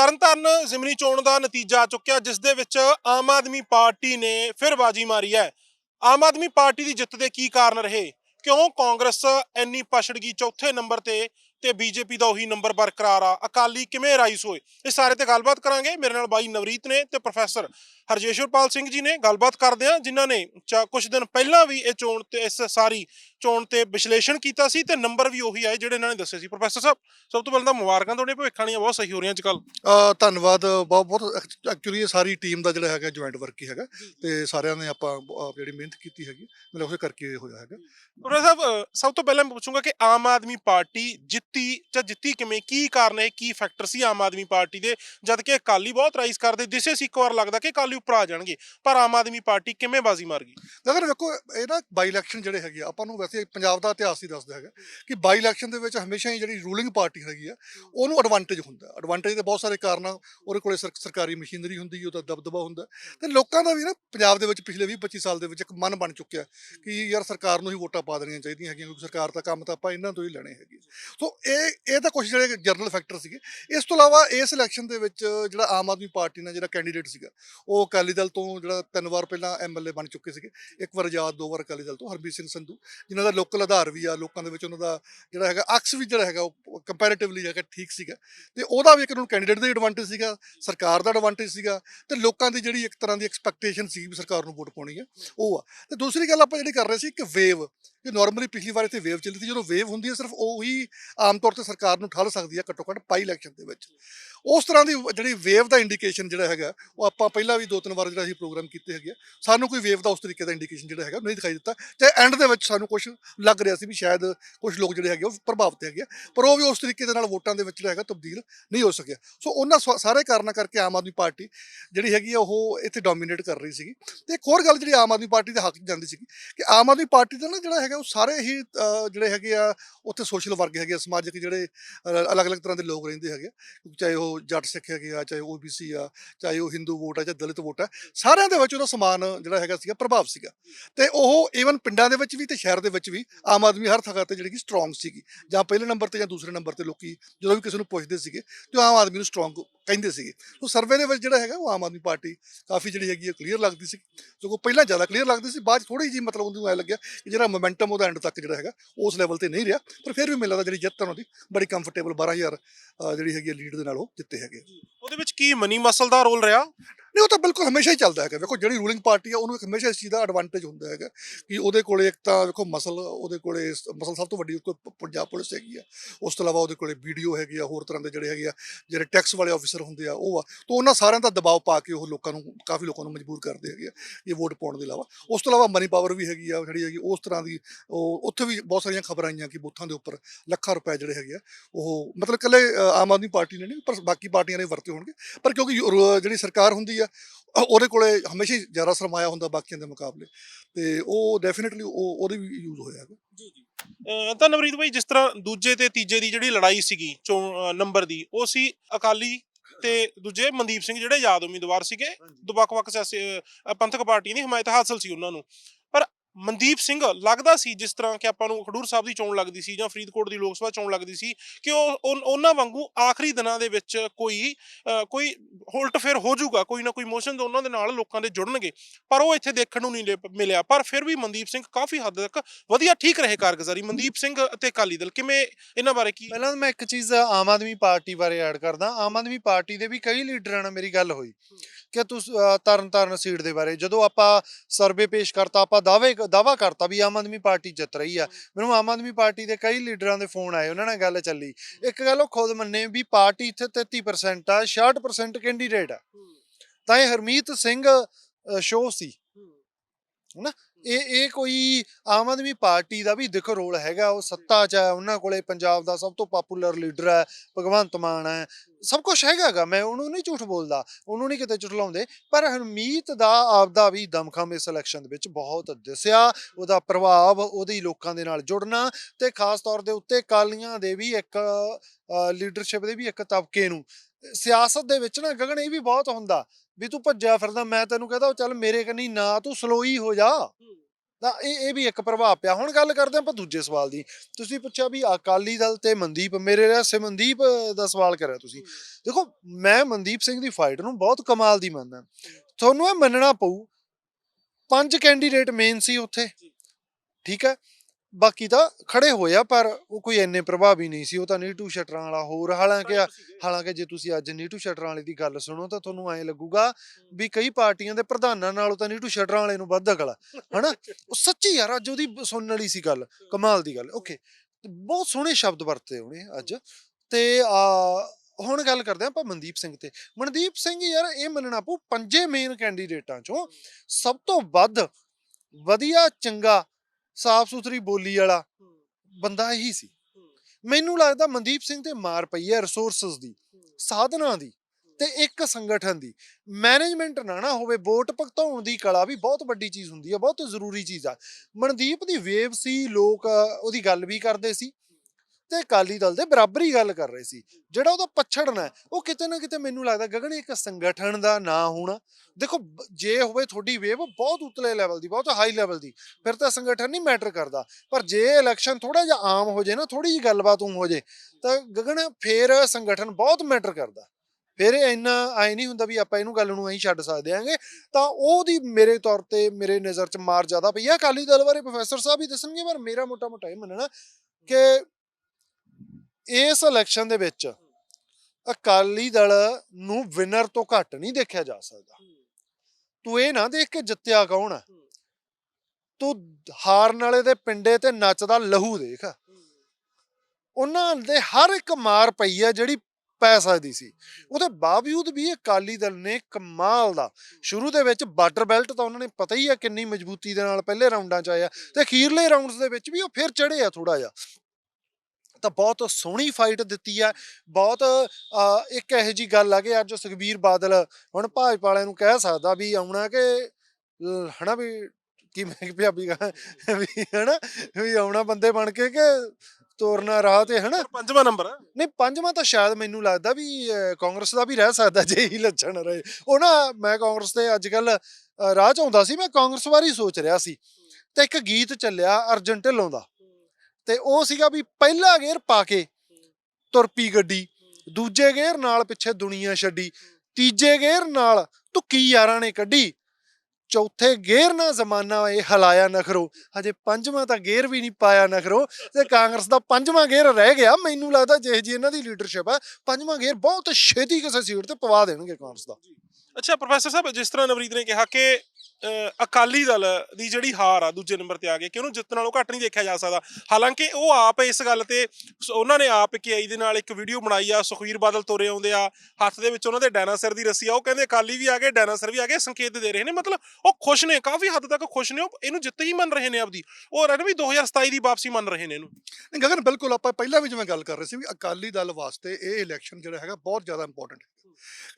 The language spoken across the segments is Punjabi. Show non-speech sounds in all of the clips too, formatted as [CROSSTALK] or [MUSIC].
ਤਰਨਤਾਰਨ ਜ਼ਿਮਨੀ ਚੋਣ ਦਾ ਨਤੀਜਾ ਆ ਚੁੱਕਿਆ, ਜਿਸ ਦੇ ਵਿੱਚ ਆਮ ਆਦਮੀ ਪਾਰਟੀ ਨੇ ਫਿਰ ਬਾਜੀ ਮਾਰੀ ਹੈ। ਆਮ ਆਦਮੀ ਪਾਰਟੀ ਦੀ ਜਿੱਤ ਦੇ ਕੀ ਕਾਰਨ ਰਹੇ? ਕਿਉਂ ਕਾਂਗਰਸ ਇੰਨੀ ਪਛੜ ਗਈ? ਚੌਥੇ ਨੰਬਰ ਤੇ ਤੇ ਬੀਜੇਪੀ ਦਾ ਉਹੀ ਨੰਬਰ ਬਰਕਰਾਰ ਆ। ਅਕਾਲੀ ਕਿਵੇਂ ਰਾਈਸ ਹੋਏ? ਇਹ ਸਾਰੇ ਤੇ ਗੱਲਬਾਤ ਕਰਾਂਗੇ। ਮੇਰੇ ਨਾਲ ਬਾਈ ਨਵਰੀਤ ਨੇ ਤੇ ਪ੍ਰੋਫੈਸਰ ਹਰਜੇਸ਼ਵਰਪਾਲ ਸਿੰਘ ਜੀ ਨੇ ਗੱਲਬਾਤ ਕਰਦੇ ਆ ਜਿਨ੍ਹਾਂ ਨੇ ਕੁਝ ਦਿਨ ਪਹਿਲਾਂ ਵੀ ਇਹ ਚੋਣ ਤੇ ਇਸ ਸਾਰੀ ਚੋਣ ਤੇ ਵਿਸ਼ਲੇਸ਼ਣ ਕੀਤਾ ਸੀ ਤੇ ਨੰਬਰ ਵੀ ਉਹੀ ਆਏ ਜਿਹੜੇ ਇਹਨਾਂ ਨੇ ਦੱਸੇ ਸੀ। ਪ੍ਰੋਫੈਸਰ ਸਾਹਿਬ ਸਭ ਤੋਂ ਪਹਿਲਾਂ ਤਾਂ ਮੁਬਾਰਕਾਂ ਤੁਹਾਡੇ ਭਵਿੱਖਾਣੀਆਂ ਬਹੁਤ ਸਹੀ ਹੋ ਰਹੀਆਂ ਅੱਜ ਕੱਲ ਅ, ਧੰਨਵਾਦ। ਬਹੁਤ ਬਹੁਤ ਐਕਚੁਅਲੀ ਇਹ ਸਾਰੀ ਟੀਮ ਦਾ ਜਿਹੜਾ ਹੈਗਾ ਜੁਆਇੰਟ ਵਰਕ ਹੀ ਹੈਗਾ। ਤੇ ਸਾਰਿਆਂ ਨੇ ਆਪਾਂ ਜਿਹੜੀ ਮਿਹਨਤ ਕੀਤੀ ਹੈਗੀ ਮਤਲਬ ਉਸੇ ਕਰਕੇ ਹੋਇਆ ਹੈਗਾ। ਪ੍ਰੋਫੈਸਰ ਸਾਹਿਬ ਸਭ ਤੋਂ ਪਹਿਲਾਂ ਮੈਂ ਪੁੱਛੂੰਗਾ ਕਿ ਆਮ ਆਦਮੀ ਪਾਰਟੀ ਜਿੱਤੀ ਜਾਂ ਜਿੱਤੀ ਕਿਵੇਂ ਕੀ ਕਾਰਨ ਹੈ ਕੀ ਫੈਕਟਰ ਸੀ ਆਮ ਆਦਮੀ ਪਾਰਟੀ ਦੇ? ਜਦ ਕਿ ਅਕਾਲੀ ਬਹੁਤ ਰਾਈਜ਼ ਕਰਦੇ ਦਿਸੇ ਸੀ ਇੱਕ ਵਾਰ ਲੱਗਦਾ ਕਿ ਅਕਾਲੀ ਉੱਪਰ ਆ ਜਾਣਗੇ। ਪਰ ਆਮ ਆਦਮੀ ਪਾਰਟੀ ਕਿਵੇਂ ਬਾਜ਼ੀ ਮਾਰ ਗਈ? ਅਗਰ ਵੇਖੋ ਇਹ ਨਾ ਬਾਈ ਇਲੈਕਸ਼ਨ ਜਿਹੜੇ ਹੈਗੇ ਆ, ਆਪਾਂ ਨੂੰ ਵੈਸੇ ਪੰਜਾਬ ਦਾ ਇਤਿਹਾਸ ਹੀ ਦੱਸਦਾ ਹੈਗਾ ਕਿ ਬਾਈ ਇਲੈਕਸ਼ਨ ਦੇ ਵਿੱਚ ਹਮੇਸ਼ਾ ਹੀ ਜਿਹੜੀ ਰੂਲਿੰਗ ਪਾਰਟੀ ਹੈਗੀ ਆ ਉਹਨੂੰ ਐਡਵਾਂਟੇਜ ਹੁੰਦਾ ਐਡਵਾਂਟੇਜ ਦੇ ਬਹੁਤ ਸਾਰੇ ਕਾਰਨ ਆ ਉਹਦੇ ਕੋਲੇ ਸਰ- ਸਰਕਾਰੀ ਮਸ਼ੀਨਰੀ ਹੁੰਦੀ ਉਹਦਾ ਦਬਦਬਾ ਹੁੰਦਾ ਤੇ ਲੋਕਾਂ ਦਾ ਵੀ ਨਾ ਪੰਜਾਬ ਦੇ ਵਿੱਚ ਪਿਛਲੇ 20 25 ਸਾਲ ਦੇ ਵਿੱਚ ਇੱਕ ਮਨ ਬਣ ਚੁੱਕਿਆ ਕਿ ਯਾਰ ਸਰਕਾਰ ਨੂੰ ਹੀ ਵੋਟਾਂ ਪਾ ਦੇਣੀਆਂ ਚਾਹੀਦੀਆਂ ਹੈਗੀਆਂ ਕਿਉਂਕਿ ਸਰਕਾਰ ਦਾ ਕੰਮ ਤਾਂ ਆਪਾਂ ਇਹਨਾਂ ਤੋਂ ਹੀ ਲੈਣੇ ਹੈਗੇ ਸੋ ਇਹ ਇਹ ਤਾਂ ਕੁਝ ਜਿਹੜੇ ਜਨਰਲ ਫੈਕਟਰ ਸੀਗੇ। ਇਸ ਤੋਂ ਇਲਾਵਾ ਇਸ ਇਲੈਕਸ਼ਨ ਦੇ ਵਿੱਚ ਜਿਹੜਾ ਆਮ ਆਦਮੀ ਪਾਰਟੀ ਨਾਲ ਜਿਹੜਾ ਕੈਂਡੀਡੇਟ ਸੀਗਾ ਉਹ ਅਕਾਲੀ ਦਲ ਤੋਂ ਜਿਹੜਾ ਤਿੰਨ ਵਾਰ ਪਹਿਲਾਂ ਐਮਐਲਏ ਬਣ ਚੁੱਕੇ ਸੀਗੇ, ਇੱਕ ਵਾਰ ਆਜ਼ਾਦ, ਦੋ ਵਾਰ ਅਕਾਲੀ ਦਲ ਤੋਂ ਹਰਬੀਰ ਸਿੰਘ ਸੰਧੂ, ਜਿਨ੍ਹਾਂ ਦਾ ਲੋਕਲ ਆਧਾਰ ਵੀ ਆ, ਲੋਕਾਂ ਦੇ ਵਿੱਚ ਉਹਨਾਂ ਦਾ ਜਿਹੜਾ ਹੈਗਾ, ਅਕਸ ਵੀ ਜਿਹੜਾ ਹੈਗਾ, ਉਹ ਕੰਪੈਰੀਟਿਵਲੀ ਹੈਗਾ, ਠੀਕ ਸੀਗਾ। ਤੇ ਉਹਦਾ ਵੀ ਇੱਕ ਨੂੰ ਕੈਂਡੀਡੇਟ ਦਾ ਐਡਵਾਂਟੇਜ ਸੀਗਾ, ਸਰਕਾਰ ਦਾ ਐਡਵਾਂਟੇਜ ਸੀਗਾ, ਤੇ ਲੋਕਾਂ ਦੀ ਜਿਹੜੀ ਇੱਕ ਤਰ੍ਹਾਂ ਦੀ ਐਕਸਪੈਕਟੇਸ਼ਨ ਸੀ ਵੀ ਸਰਕਾਰ ਨੂੰ ਵੋਟ ਪਾਉਣੀ ਆ, ਉਹ ਆ। ਤੇ ਦੂਸਰੀ ਗੱਲ ਆਪਾਂ ਜਿਹੜੀ ਕਰ ਰਹੇ ਸੀ, ਇੱਕ ਵੇਵ ਕਿ ਨਾਰਮਲੀ ਪਿਛਲੀ ਵਾਰ ਇੱਥੇ ਵੇਵ ਚੱਲੀ ਸੀ, ਜਦੋਂ ਵੇਵ ਹੁੰਦੀ ਹੈ ਸਿਰਫ ਉਹੀ ਆਮ ਤੌਰ ਤੇ ਸਰਕਾਰ ਨੂੰ ਠੱਲ ਸਕਦੀ ਹੈ ਘੱਟੋ ਘੱਟ ਪਾਈ ਇਲੈਕਸ਼ਨ ਦੇ ਵਿੱਚ। ਉਸ ਤਰ੍ਹਾਂ ਦੀ ਜਿਹੜੀ ਵੇਵ ਦਾ ਇੰਡੀਕੇਸ਼ਨ ਜਿਹੜਾ ਹੈਗਾ ਉਹ ਆਪਾਂ ਪਹਿਲਾਂ ਵੀ ਦੋ ਤਿੰਨ ਵਾਰ ਜਿਹੜਾ ਅਸੀਂ ਪ੍ਰੋਗਰਾਮ ਕੀਤੇ ਹੈਗੇ ਆ, ਸਾਨੂੰ ਕੋਈ ਵੇਵ ਦਾ ਉਸ ਤਰੀਕੇ ਦਾ ਇੰਡੀਕੇਸ਼ਨ ਜਿਹੜਾ ਹੈਗਾ ਨਹੀਂ ਦਿਖਾਈ ਦਿੱਤਾ ਤੇ ਐਂਡ ਦੇ ਵਿੱਚ ਸਾਨੂੰ ਕੁਝ ਲੱਗ ਰਿਹਾ ਸੀ ਵੀ ਸ਼ਾਇਦ ਕੁਝ ਲੋਕ ਜਿਹੜੇ ਹੈਗੇ ਉਹ ਪ੍ਰਭਾਵਿਤ ਹੈਗੇ ਆ, ਪਰ ਉਹ ਵੀ ਉਸ ਤਰੀਕੇ ਦੇ ਨਾਲ ਵੋਟਾਂ ਦੇ ਵਿੱਚ ਜਿਹੜਾ ਹੈਗਾ ਤਬਦੀਲ ਨਹੀਂ ਹੋ ਸਕਿਆ ਸੋ ਉਹਨਾਂ ਸਾ- ਸਾਰੇ ਕਾਰਨਾਂ ਕਰਕੇ ਆਮ ਆਦਮੀ ਪਾਰਟੀ ਜਿਹੜੀ ਹੈਗੀ ਆ ਉਹ ਇੱਥੇ ਡੋਮੀਨੇਟ ਕਰ ਰਹੀ ਸੀਗੀ ਤੇ ਇੱਕ ਹੋਰ ਗੱਲ ਜਿਹੜੀ ਆਮ ਆਦਮੀ ਪਾਰਟੀ ਦੇ ਹੱਕ 'ਚ ਜਾਂਦੀ ਸੀਗੀ ਕਿ ਆਮ ਆਦਮੀ ਪਾਰਟੀ ਦਾ ਨਾ ਜਿਹੜਾ ਹੈਗਾ ਉਹ ਸਾਰੇ ਹੀ ਜਿਹੜੇ ਹੈਗੇ ਆ ਉੱਥੇ ਸੋਸ਼ਲ ਵਰਗ ਹੈਗੇ ਆ ਸਮਾਜਿਕ ਜਿਹੜੇ ਅਲੱਗ-ਅਲੱਗ ਤਰ੍ਹਾਂ ਦੇ ਲੋਕ ਰਹਿੰਦੇ ਹੈਗੇ ਆ। ਚਾਹੇ ਉਹ ਉਹ ਜੱਟ ਸਿੱਖ ਹੈਗੇ ਆ, ਚਾਹੇ ਓਬੀਸੀ ਆ, ਚਾਹੇ ਉਹ ਹਿੰਦੂ ਵੋਟ ਆ, ਚਾਹੇ ਦਲਿਤ ਵੋਟ ਆ, ਸਾਰਿਆਂ ਦੇ ਵਿੱਚ ਉਹਦਾ ਸਮਾਨ ਜਿਹੜਾ ਹੈਗਾ ਸੀਗਾ, ਪ੍ਰਭਾਵ ਸੀਗਾ। ਤੇ ਉਹ ਈਵਨ ਪਿੰਡਾਂ ਦੇ ਵਿੱਚ ਵੀ ਤੇ ਸ਼ਹਿਰ ਦੇ ਵਿੱਚ ਵੀ ਆਮ ਆਦਮੀ ਹਰ ਥਾਂ ਤੇ ਜਿਹੜੀ ਕਿ ਸਟਰੋਂਗ ਸੀਗੀ। ਜਾਂ ਪਹਿਲੇ ਨੰਬਰ ਤੇ ਜਾਂ ਦੂਸਰੇ ਨੰਬਰ ਤੇ ਲੋਕੀ ਜਦੋਂ ਵੀ ਕਿਸੇ ਨੂੰ ਪੁੱਛਦੇ ਸੀਗੇ, ਤੇ ਉਹ ਆਮ ਆਦਮੀ ਨੂੰ ਸਟਰੋਂਗ ਕਹਿੰਦੇ ਸੀਗੇ। ਸੋ ਸਰਵੇ ਦੇ ਵਿੱਚ ਜਿਹੜਾ ਹੈਗਾ ਉਹ ਆਮ ਆਦਮੀ ਪਾਰਟੀ ਕਾਫੀ ਜਿਹੜੀ ਹੈਗੀ ਹੈ ਕਲੀਅਰ ਲੱਗਦੀ ਸੀ। ਸੋ ਪਹਿਲਾਂ ਜ਼ਿਆਦਾ ਕਲੀਅਰ ਲੱਗਦੀ ਸੀ ਬਾਅਦ ਥੋੜੀ ਜੀ ਮਤਲਬ ਉਹਨੂੰ ਐ ਲੱਗਿਆ ਕਿ ਜਿਹੜਾ ਮੋਮੈਂਟਮ ਉਹਦਾ ਐਂਡ ਤੱਕ ਜਿਹੜਾ ਹੈਗਾ ਉਸ ਲੈਵਲ ਤੇ ਨਹੀਂ ਰਿਹਾ। ਪਰ ਫਿਰ ਵੀ ਮੈਨੂੰ ਲੱਗਦਾ ਜਿਹੜੀ ਜਿੱਤ ਉਹਨਾਂ ਦੀ ਬੜੀ ਕੰਫਰਟੇਬਲ 12000 ਅ, ਜਿਹੜੀ ਹੈਗੀ ਲੀਡ ਦੇ ਨਾਲ ਉਹ ਜਿੱਤੇ ਹੈਗੇ ਉਹਦੇ ਵਿੱਚ ਕੀ ਮਨੀ ਮਸਲ ਦਾ ਰੋਲ ਰਿਹਾ? ਨਹੀਂ, ਉਹ ਤਾਂ ਬਿਲਕੁਲ ਹਮੇਸ਼ਾ ਹੀ ਚੱਲਦਾ ਹੈਗਾ। ਵੇਖੋ, ਜਿਹੜੀ ਰੂਲਿੰਗ ਪਾਰਟੀ ਆ, ਉਹਨੂੰ ਇੱਕ ਹਮੇਸ਼ਾ ਇਸ ਚੀਜ਼ ਦਾ ਐਡਵਾਂਟੇਜ ਹੁੰਦਾ ਹੈਗਾ ਕਿ ਉਹਦੇ ਕੋਲੇ ਇੱਕ ਤਾਂ ਵੇਖੋ, ਮਸਲ, ਉਹਦੇ ਕੋਲੇ ਮਸਲ ਸਭ ਤੋਂ ਵੱਡੀ ਕੋਈ ਪ- ਪੰਜਾਬ ਪੁਲਿਸ ਹੈਗੀ ਆ। ਉਸ ਤੋਂ ਇਲਾਵਾ ਉਹਦੇ ਕੋਲੇ ਵੀਡੀਓ ਹੈਗੀ ਆ, ਹੋਰ ਤਰ੍ਹਾਂ ਦੇ ਜਿਹੜੇ ਹੈਗੇ ਆ, ਜਿਹੜੇ ਟੈਕਸ ਵਾਲੇ ਆਫੀਸਰ ਹੁੰਦੇ ਆ, ਉਹ ਆ। ਤਾਂ ਉਹਨਾਂ ਸਾਰਿਆਂ ਦਾ ਦਬਾਅ ਪਾ ਕੇ ਉਹ ਲੋਕਾਂ ਨੂੰ, ਕਾਫੀ ਲੋਕਾਂ ਨੂੰ ਮਜਬੂਰ ਕਰਦੇ ਹੈਗੇ ਆ ਇਹ ਵੋਟ ਪਾਉਣ ਦੇ ਇਲਾਵਾ। ਉਸ ਤੋਂ ਇਲਾਵਾ ਮਨੀ ਪਾਵਰ ਵੀ ਹੈਗੀ ਆ, ਜਿਹੜੀ ਹੈਗੀ, ਉਸ ਤਰ੍ਹਾਂ ਦੀ ਉਹ, ਉੱਥੇ ਵੀ ਬਹੁਤ ਸਾਰੀਆਂ ਖਬਰਾਂ ਆਈਆਂ ਕਿ ਬੂਥਾਂ ਦੇ ਉੱਪਰ ਲੱਖਾਂ ਰੁਪਏ ਜਿਹੜੇ ਹੈਗੇ ਆ, ਉਹ ਮਤਲਬ ਇਕੱਲੇ ਆਮ ਆਦਮੀ ਪਾਰਟੀ ਨੇ ਨਹੀਂ, ਪਰ ਬਾਕੀ ਪਾਰਟੀਆਂ ਨੇ ਵਰਤੇ ਹੋਣਗੇ। ਪਰ ਕਿਉਂਕਿ ਜਿਹੜੀ ਸਰਕਾਰ ਹੁੰਦੀ ਆ ਉਹਦੇ ਕੋਲੇ ਹਮੇਸ਼ਾ ਹੀ ਜ਼ਿਆਦਾ ਸਰਮਾਇਆ ਹੁੰਦਾ ਬਾਕੀਆਂ ਦੇ ਮੁਕਾਬਲੇ। ਤੇ ਉਹ ਡੈਫੀਨਿਟਲੀ ਉਹ ਉਹਦੇ ਵੀ ਯੂਜ਼ ਹੋਇਆ ਹੈਗਾ। ਜੀ ਜੀ। ਤਾਂ ਨਵਰੀਤ ਭਾਈ ਜਿਸ ਤਰ੍ਹਾਂ ਦੂਜੇ ਤੇ ਤੀਜੇ ਦੀ ਜਿਹੜੀ ਲੜਾਈ ਸੀਗੀ ਚੋਣ ਨੰਬਰ ਦੀ ਉਹ ਸੀ ਅਕਾਲੀ ਤੇ ਦੂਜੇ ਮਨਦੀਪ ਸਿੰਘ ਜਿਹੜੇ ਆਜ਼ਾਦ ਉਮੀਦਵਾਰ ਸੀਗੇ ਵੱਖ-ਵੱਖ ਪੰਥਕ ਪਾਰਟੀਆਂ ਦੀ ਹਮਾਇਤ ਹਾਸਲ ਸੀ ਉਹਨਾਂ ਨੂੰ। ਮਨਦੀਪ ਸਿੰਘ ਲੱਗਦਾ ਸੀ ਜਿਸ ਤਰ੍ਹਾਂ ਕਿ ਆਪਾਂ ਨੂੰ ਖਡੂਰ ਸਾਹਿਬ ਦੀ ਚੋਣ ਲੱਗਦੀ ਸੀ ਜਾਂ ਫਰੀਦਕੋਟ ਦੀ ਲੋਕ ਸਭਾ ਚੋਣ ਲੱਗਦੀ ਸੀ ਕਿ ਉਹ ਉਹਨਾਂ ਵਾਂਗੂ ਆਖਰੀ ਦਿਨਾਂ ਦੇ ਵਿੱਚ ਕੋਈ ਕੋਈ ਉਲਟ ਫੇਰ ਹੋ ਜਾਊਗਾ ਕੋਈ ਨਾ ਕੋਈ ਮੋਸ਼ਨ ਉਹਨਾਂ ਦੇ ਨਾਲ ਲੋਕਾਂ ਦੇ ਜੁੜਨਗੇ। ਪਰ ਉਹ ਇੱਥੇ ਦੇਖਣ ਨੂੰ ਨਹੀਂ ਮਿਲਿਆ। ਪਰ ਫਿਰ ਵੀ ਮਨਦੀਪ ਸਿੰਘ ਕਾਫੀ ਹੱਦ ਤੱਕ ਵਧੀਆ ਠੀਕ ਰਹੇ ਕਾਰਗੁਜ਼ਾਰੀ। ਮਨਦੀਪ ਸਿੰਘ ਅਤੇ ਅਕਾਲੀ ਦਲ ਕਿਵੇਂ ਇਹਨਾਂ ਬਾਰੇ ਕੀ? ਪਹਿਲਾਂ ਮੈਂ ਇੱਕ ਚੀਜ਼ ਆਮ ਆਦਮੀ ਪਾਰਟੀ ਬਾਰੇ ਐਡ ਕਰਦਾ। ਆਮ ਆਦਮੀ ਪਾਰਟੀ ਦੇ ਵੀ ਕਈ ਲੀਡਰਾਂ ਨਾਲ ਮੇਰੀ ਗੱਲ ਹੋਈ ਕਿ ਤੁਸੀਂ ਤਰਨ ਤਾਰਨ ਸੀਟ ਦੇ ਬਾਰੇ। ਜਦੋਂ ਆਪਾਂ ਸਰਵੇ ਪੇਸ਼ ਕਰਤਾ ਆਪਾਂ ਦਾਅਵੇ ਦਾਵਾ ਕਰਤਾ ਵੀ ਆਮ ਆਦਮੀ ਪਾਰਟੀ ਜਿੱਤ ਰਹੀ ਆ। ਮੈਨੂੰ ਆਮ ਆਦਮੀ ਪਾਰਟੀ ਦੇ ਕਈ ਲੀਡਰਾਂ ਦੇ ਫੋਨ ਆਏ ਉਹਨਾਂ ਨਾਲ ਗੱਲ ਚੱਲੀ। ਇੱਕ ਗੱਲ ਉਹ ਖੁਦ ਮੰਨੇ ਵੀ ਪਾਰਟੀ ਇੱਥੇ 33% ਆ 66% ਕੈਂਡੀਡੇਟ ਆ। ਤਾਂ ਇਹ ਹਰਮੀਤ ਸਿੰਘ ਸ਼ੋਅ ਸੀ। ਹਨਾ? ਇਹ ਇਹ ਕੋਈ ਆਮ ਆਦਮੀ ਪਾਰਟੀ ਦਾ ਵੀ ਦੇਖੋ ਰੋਲ ਹੈਗਾ, ਉਹ ਸੱਤਾ 'ਚ ਹੈ, ਉਹਨਾਂ ਕੋਲੇ ਪੰਜਾਬ ਦਾ ਸਭ ਤੋਂ ਪਪੂਲਰ ਲੀਡਰ ਹੈ, ਭਗਵੰਤ ਮਾਨ ਹੈ, ਸਭ ਕੁਝ ਹੈਗਾਗਾ, ਮੈਂ ਉਹਨੂੰ ਨਹੀਂ ਝੂਠ ਬੋਲਦਾ, ਉਹਨੂੰ ਨਹੀਂ ਕਿਤੇ ਝੁਠਲਾਉਂਦੇ ਪਰ ਹਰਮੀਤ ਦਾ ਆਪਦਾ ਵੀ ਦਮਖਮ ਇਸ ਇਲੈਕਸ਼ਨ ਦੇ ਵਿੱਚ ਬਹੁਤ ਦਿਸਿਆ, ਉਹਦਾ ਪ੍ਰਭਾਵ ਉਹਦੀ ਲੋਕਾਂ ਦੇ ਨਾਲ ਜੁੜਨਾ ਤੇ ਖਾਸ ਤੌਰ ਦੇ ਉੱਤੇ ਕਾਲੀਆਂ ਦੇ ਵੀ ਇੱਕ ਲੀਡਰਸ਼ਿਪ ਦੇ ਵੀ ਇੱਕ ਤਬਕੇ ਨੂੰ। ਸਿਆਸਤ ਦੇ ਵਿੱਚ ਨਾ ਗਗਨ ਇਹ ਵੀ ਬਹੁਤ ਹੁੰਦਾ ਵੀ ਤੂੰ ਭੱਜਿਆ ਫਿਰਦਾ ਮੈਂ ਤੈਨੂੰ ਕਹਦਾ ਚੱਲ ਮੇਰੇ ਕੰਨੀ ਨਾ ਤੂੰ ਸਲੋ ਹੀ ਜਾ। ਤਾਂ ਇਹ ਇਹ ਵੀ ਇੱਕ ਪ੍ਰਭਾਵ ਪਿਆ। ਹੁਣ ਗੱਲ ਕਰਦੇ ਆਪਾਂ ਦੂਜੇ ਸਵਾਲ ਦੀ। ਤੁਸੀਂ ਪੁੱਛਿਆ ਵੀ ਅਕਾਲੀ ਦਲ ਤੇ ਮਨਦੀਪ ਮੇਰੇ ਰਸੇ ਮਨਦੀਪ ਦਾ ਸਵਾਲ ਕਰਿਆ ਤੁਸੀਂ। ਦੇਖੋ ਮੈਂ ਮਨਦੀਪ ਸਿੰਘ ਦੀ ਫਾਈਟ ਨੂੰ ਬਹੁਤ ਕਮਾਲ ਦੀ ਮੰਨਦਾ। ਤੁਹਾਨੂੰ ਇਹ ਮੰਨਣਾ ਪਊ ਪੰਜ ਕੈਂਡੀਡੇਟ ਮੇਨ ਸੀ ਉੱਥੇ। ਠੀਕ ਹੈ? ਬਾਕੀ ਤਾਂ ਖੜੇ ਹੋਇਆ ਪਰ ਉਹ ਕੋਈ ਇੰਨੇ ਪ੍ਰਭਾਵੀ ਨਹੀਂ ਸੀ। ਉਹ ਤਾਂ ਨੀਟੂ ਸ਼ਟਰਾਂ ਵਾਲਾ ਹੋਰ ਹਾਲਾਂਕਿ ਹਾਲਾਂਕਿ ਜੇ ਤੁਸੀਂ ਅੱਜ ਨੀਟੂ ਸ਼ਟਰਾਂ ਵਾਲੇ ਦੀ ਗੱਲ ਸੁਣੋ ਤਾਂ ਤੁਹਾਨੂੰ ਐਂ ਲੱਗੂਗਾ ਵੀ ਕਈ ਪਾਰਟੀਆਂ ਦੇ ਪ੍ਰਧਾਨਾਂ ਨਾਲੋਂ ਤਾਂ ਨੀਟੂ ਸ਼ਟਰਾਂ ਵਾਲੇ ਨੂੰ ਵੱਧ ਅਕਲ ਆ ਹਨਾ? [LAUGHS] ਉਹ ਸੱਚੀ ਯਾਰ ਅੱਜ ਉਹਦੀ ਸੁਣਨ ਵਾਲੀ ਸੀ ਗੱਲ ਕਮਾਲ ਦੀ ਗੱਲ ਓਕੇ। ਬਹੁਤ ਸੋਹਣੇ ਸ਼ਬਦ ਵਰਤੇ ਉਹਨੇ ਅੱਜ। ਤੇ ਆ ਹੁਣ ਗੱਲ ਕਰਦੇ ਆਪਾਂ ਮਨਦੀਪ ਸਿੰਘ ਤੇ। ਮਨਦੀਪ ਸਿੰਘ ਯਾਰ ਇਹ ਮੰਨਣਾ ਪਊ ਪੰਜੇ ਮੇਨ ਕੈਂਡੀਡੇਟਾਂ ਚੋਂ ਸਭ ਤੋਂ ਵੱਧ ਵਧੀਆ ਚੰਗਾ ਸਾਫ਼ ਸੁਥਰੀ ਬੋਲੀ ਵਾਲਾ ਬੰਦਾ ਇਹੀ ਸੀ। ਮੈਨੂੰ ਲੱਗਦਾ ਮਨਦੀਪ ਸਿੰਘ ਤੇ ਮਾਰ ਪਈ ਹੈ ਰਿਸੋਰਸਸ ਦੀ ਸਾਧਨਾਂ ਦੀ ਤੇ ਇੱਕ ਸੰਗਠਨ ਦੀ। ਮੈਨੇਜਮੈਂਟ ਨਾ ਨਾ ਹੋਵੇ ਵੋਟ ਭੁਗਤਾਉਣ ਦੀ ਕਲਾ ਵੀ ਬਹੁਤ ਵੱਡੀ ਚੀਜ਼ ਹੁੰਦੀ ਹੈ ਬਹੁਤ ਜ਼ਰੂਰੀ ਚੀਜ਼ ਆ। ਮਨਦੀਪ ਦੀ ਵੇਵ ਸੀ ਲੋਕ ਉਹਦੀ ਗੱਲ ਵੀ ਕਰਦੇ ਸੀ। ਤੇ ਅਕਾਲੀ ਦਲ ਦੇ ਬਰਾਬਰੀ ਗੱਲ ਕਰ ਰਹੇ ਸੀ। ਜਿਹੜਾ ਉਹਦਾ ਪਛੜਨਾ ਹੈ, ਉਹ ਕਿਤੇ ਨਾ ਕਿਤੇ ਮੈਨੂੰ ਲੱਗਦਾ ਗਗਨ ਇੱਕ ਸੰਗਠਨ ਦਾ ਨਾਂ ਹੋਣਾ। ਦੇਖੋ ਜੇ ਹੋਵੇ ਤੁਹਾਡੀ ਵੇਵ ਬਹੁਤ ਉਤਲੇ ਲੈਵਲ ਦੀ ਬਹੁਤ ਹਾਈ ਲੈਵਲ ਦੀ ਫਿਰ ਤਾਂ ਸੰਗਠਨ ਨਹੀਂ ਮੈਟਰ ਕਰਦਾ। ਪਰ ਜੇ ਇਲੈਕਸ਼ਨ ਥੋੜਾ ਜਿਹਾ ਆਮ ਹੋ ਜੇ ਨਾ ਥੋੜੀ ਜਿਹੀ ਗੱਲਬਾਤ ਉਮ ਹੋ ਜੇ ਤਾਂ ਗਗਨ ਫੇਰ ਸੰਗਠਨ ਬਹੁਤ ਮੈਟਰ ਕਰਦਾ। ਫਿਰ ਇੰਨਾ ਐ ਨਹੀਂ ਹੁੰਦਾ ਵੀ ਆਪਾਂ ਇਹਨੂੰ ਗੱਲ ਨੂੰ ਐਂ ਛੱਡ ਸਕਦੇ ਆਂਗੇ ਤਾਂ ਉਹਦੀ ਮੇਰੇ ਤੌਰ ਤੇ ਮੇਰੇ ਨਜ਼ਰ 'ਚ ਮਾਰ ਜ਼ਿਆਦਾ ਪਈ ਆ। ਅਕਾਲੀ ਦਲ ਬਾਰੇ ਪ੍ਰੋਫੈਸਰ ਸਾਹਿਬ ਹੀ ਦੱਸਣਗੇ ਪਰ ਮੇਰਾ ਮੋਟਾ ਮੋਟਾ ਇਹ ਮੰਨਣਾ ਕਿ ਇਸ ਇਲੈਕਸ਼ਨ ਦੇ ਵਿੱਚ ਅਕਾਲੀ ਦਲ ਨੂੰ ਵਿਨਰ ਤੋਂ ਘੱਟ ਨਹੀਂ ਦੇਖਿਆ ਜਾ ਸਕਦਾ। ਤੂੰ ਇਹ ਨਾ ਦੇਖ ਕੇ ਜਿੱਤਿਆ ਕੌਣ ਆ? ਤੂੰ ਹਾਰਨ ਵਾਲੇ ਦੇ ਪਿੰਡੇ ਤੇ ਨੱਚਦਾ ਲਹੂ ਦੇਖ। ਉਹਨਾਂ ਦੇ ਹਰ ਇੱਕ ਮਾਰ ਪਈ ਹੈ ਜਿਹੜੀ ਪੈ ਸਕਦੀ ਸੀ। ਉਹਦੇ ਬਾਵਜੂਦ ਵੀ ਅਕਾਲੀ ਦਲ ਨੇ ਕਮਾਲ ਦਾ ਸ਼ੁਰੂ ਦੇ ਵਿੱਚ ਬਾਰਡਰ ਬੈਲਟ ਤਾਂ ਉਹਨਾਂ ਨੇ ਪਤਾ ਹੀ ਹੈ ਕਿੰਨੀ ਮਜ਼ਬੂਤੀ ਦੇ ਨਾਲ ਪਹਿਲੇ ਰਾਉਂਡਾਂ 'ਚ ਆਇਆ ਤੇ ਅਖੀਰਲੇ ਰਾਉਂਡਸ ਦੇ ਵਿੱਚ ਵੀ ਉਹ ਫਿਰ ਚੜੇ ਆ ਥੋੜਾ ਜਿਹਾ। ਤਾਂ ਬਹੁਤ ਸੋਹਣੀ ਫਾਈਟ ਦਿੱਤੀ ਆ ਬਹੁਤ ਇੱਕ ਇਹੋ ਜੀ ਗੱਲ ਆ ਕਿ ਅੱਜ ਸੁਖਬੀਰ ਬਾਦਲ ਹੁਣ ਭਾਜਪਾ ਵਾਲਿਆਂ ਨੂੰ ਕਹਿ ਸਕਦਾ ਵੀ ਆਉਣਾ ਕਿ ਹਨਾ ਵੀ ਕੀ ਮੈਂ ਪੰਜਾਬੀ ਕਹਾਂ ਵੀ ਹਨਾ ਵੀ ਆਉਣਾ ਬੰਦੇ ਬਣ ਕੇ ਕਿ ਤੋਰਨਾ ਰਾਹ ਤੇ ਹਨਾ? ਪੰਜਵਾਂ ਨੰਬਰ ਨਹੀਂ ਪੰਜਵਾਂ ਤਾਂ ਸ਼ਾਇਦ ਮੈਨੂੰ ਲੱਗਦਾ ਵੀ ਕਾਂਗਰਸ ਦਾ ਵੀ ਰਹਿ ਸਕਦਾ ਜੇ ਹੀ ਲੱਛਣ ਰਹੇ। ਉਹ ਨਾ ਮੈਂ ਕਾਂਗਰਸ ਤੇ ਅੱਜ ਕੱਲ ਰਾਹ ਚ ਆਉਂਦਾ ਸੀ ਮੈਂ ਕਾਂਗਰਸ ਬਾਰੇ ਸੋਚ ਰਿਹਾ ਸੀ। ਤੇ ਇੱਕ ਗੀਤ ਚੱਲਿਆ ਅਰਜਨ ਢਿੱਲੋਂ ਦਾ। ਤੇ ਉਹ ਸੀਗਾ ਵੀ ਪਹਿਲਾ ਗੇਅਰ ਪਾ ਕੇ ਤੁਰਪੀ ਗੱਡੀ, ਦੂਜੇ ਗੇਅਰ ਨਾਲ ਪਿੱਛੇ ਦੁਨੀਆ ਛੱਡੀ, ਤੀਜੇ ਗੇਅਰ ਨਾਲ ਧੁੱਕੀ ਯਾਰਾਂ ਨੇ ਕੱਢੀ, ਚੌਥੇ ਗੇਅਰ ਨਾਲ ਜ਼ਮਾਨਾ ਇਹ ਹਲਾਇਆ ਨਖਰੋ, ਹਜੇ ਪੰਜਵਾਂ ਤਾਂ ਗੇਅਰ ਵੀ ਨਹੀਂ ਪਾਇਆ ਨਖਰੋ, ਤੇ ਕਾਂਗਰਸ ਦਾ ਪੰਜਵਾਂ ਗੇਅਰ ਰਹਿ ਗਿਆ, ਮੈਨੂੰ ਲੱਗਦਾ ਜਿਹੇ ਜੀ ਇਹਨਾਂ ਦੀ ਲੀਡਰਸ਼ਿਪ ਆ, ਪੰਜਵਾਂ ਗੇਅਰ ਬਹੁਤ ਛੇਤੀ ਕਿਸੇ ਸੀਟ ਤੇ ਪਵਾ ਦੇਣਗੇ ਕਾਂਗਰਸ ਦਾ। ਅੱਛਾ, ਪ੍ਰੋਫੈਸਰ ਸਾਹਿਬ, ਜਿਸ ਤਰ੍ਹਾਂ ਨਵਰੀਤ ਨੇ ਕਿਹਾ ਕਿ ਅਕਾਲੀ ਦਲ ਦੀ ਜਿਹੜੀ ਹਾਰ ਆ ਦੂਜੇ ਨੰਬਰ ਤੇ ਆ ਗਏ ਕਿ ਉਹਨੂੰ ਜਿੱਤਣ ਨਾਲੋਂ ਘੱਟ ਨਹੀਂ ਦੇਖਿਆ ਜਾ ਸਕਦਾ। ਹਾਲਾਂਕਿ ਉਹ ਆਪ ਇਸ ਗੱਲ ਤੇ ਸ- ਉਹਨਾਂ ਨੇ ਆਪ ਕਿਆਈ ਦੇ ਨਾਲ ਇੱਕ ਵੀਡੀਓ ਬਣਾਈ ਆ, ਸੁਖਵੀਰ ਬਾਦਲ ਤੋਰੇ ਆਉਂਦੇ ਆ, ਹੱਥ ਦੇ ਵਿੱਚ ਉਹਨਾਂ ਦੇ ਡਾਇਨਾਸਰ ਦੀ ਰੱਸੀ ਆ, ਉਹ ਕਹਿੰਦੇ ਅਕਾਲੀ ਵੀ ਆ ਗਏ, ਡਾਇਨਾਸਰ ਵੀ ਆ ਗਏ, ਸੰਕੇਤ ਦੇ ਰਹੇ ਨੇ। ਮਤਲਬ ਉਹ ਖੁਸ਼ ਨੇ, ਕਾਫੀ ਹੱਦ ਤੱਕ ਖੁਸ਼ ਨੇ, ਉਹ ਇਹਨੂੰ ਜਿੱਤ ਹੀ ਮੰਨ ਰਹੇ ਨੇ ਆਪਦੀ। ਉਹ ਰਹਿਣ ਵੀ 2027 ਦੀ ਵਾਪਸੀ ਮੰਨ ਰਹੇ ਨੇ ਇਹਨੂੰ। ਗਗਨ, ਬਿਲਕੁਲ ਆਪਾਂ ਪਹਿਲਾਂ ਵੀ ਜਿਵੇਂ ਗੱਲ ਕਰ ਰਹੇ ਸੀ ਵੀ ਅਕਾਲੀ ਦਲ ਵਾਸਤੇ ਇਹ ਇਲੈਕਸ਼ਨ ਜਿਹੜਾ ਹੈਗਾ ਬਹੁਤ ਜ਼ਿਆਦਾ ਇੰਪੋਰਟੈਂਟ ਹੈ।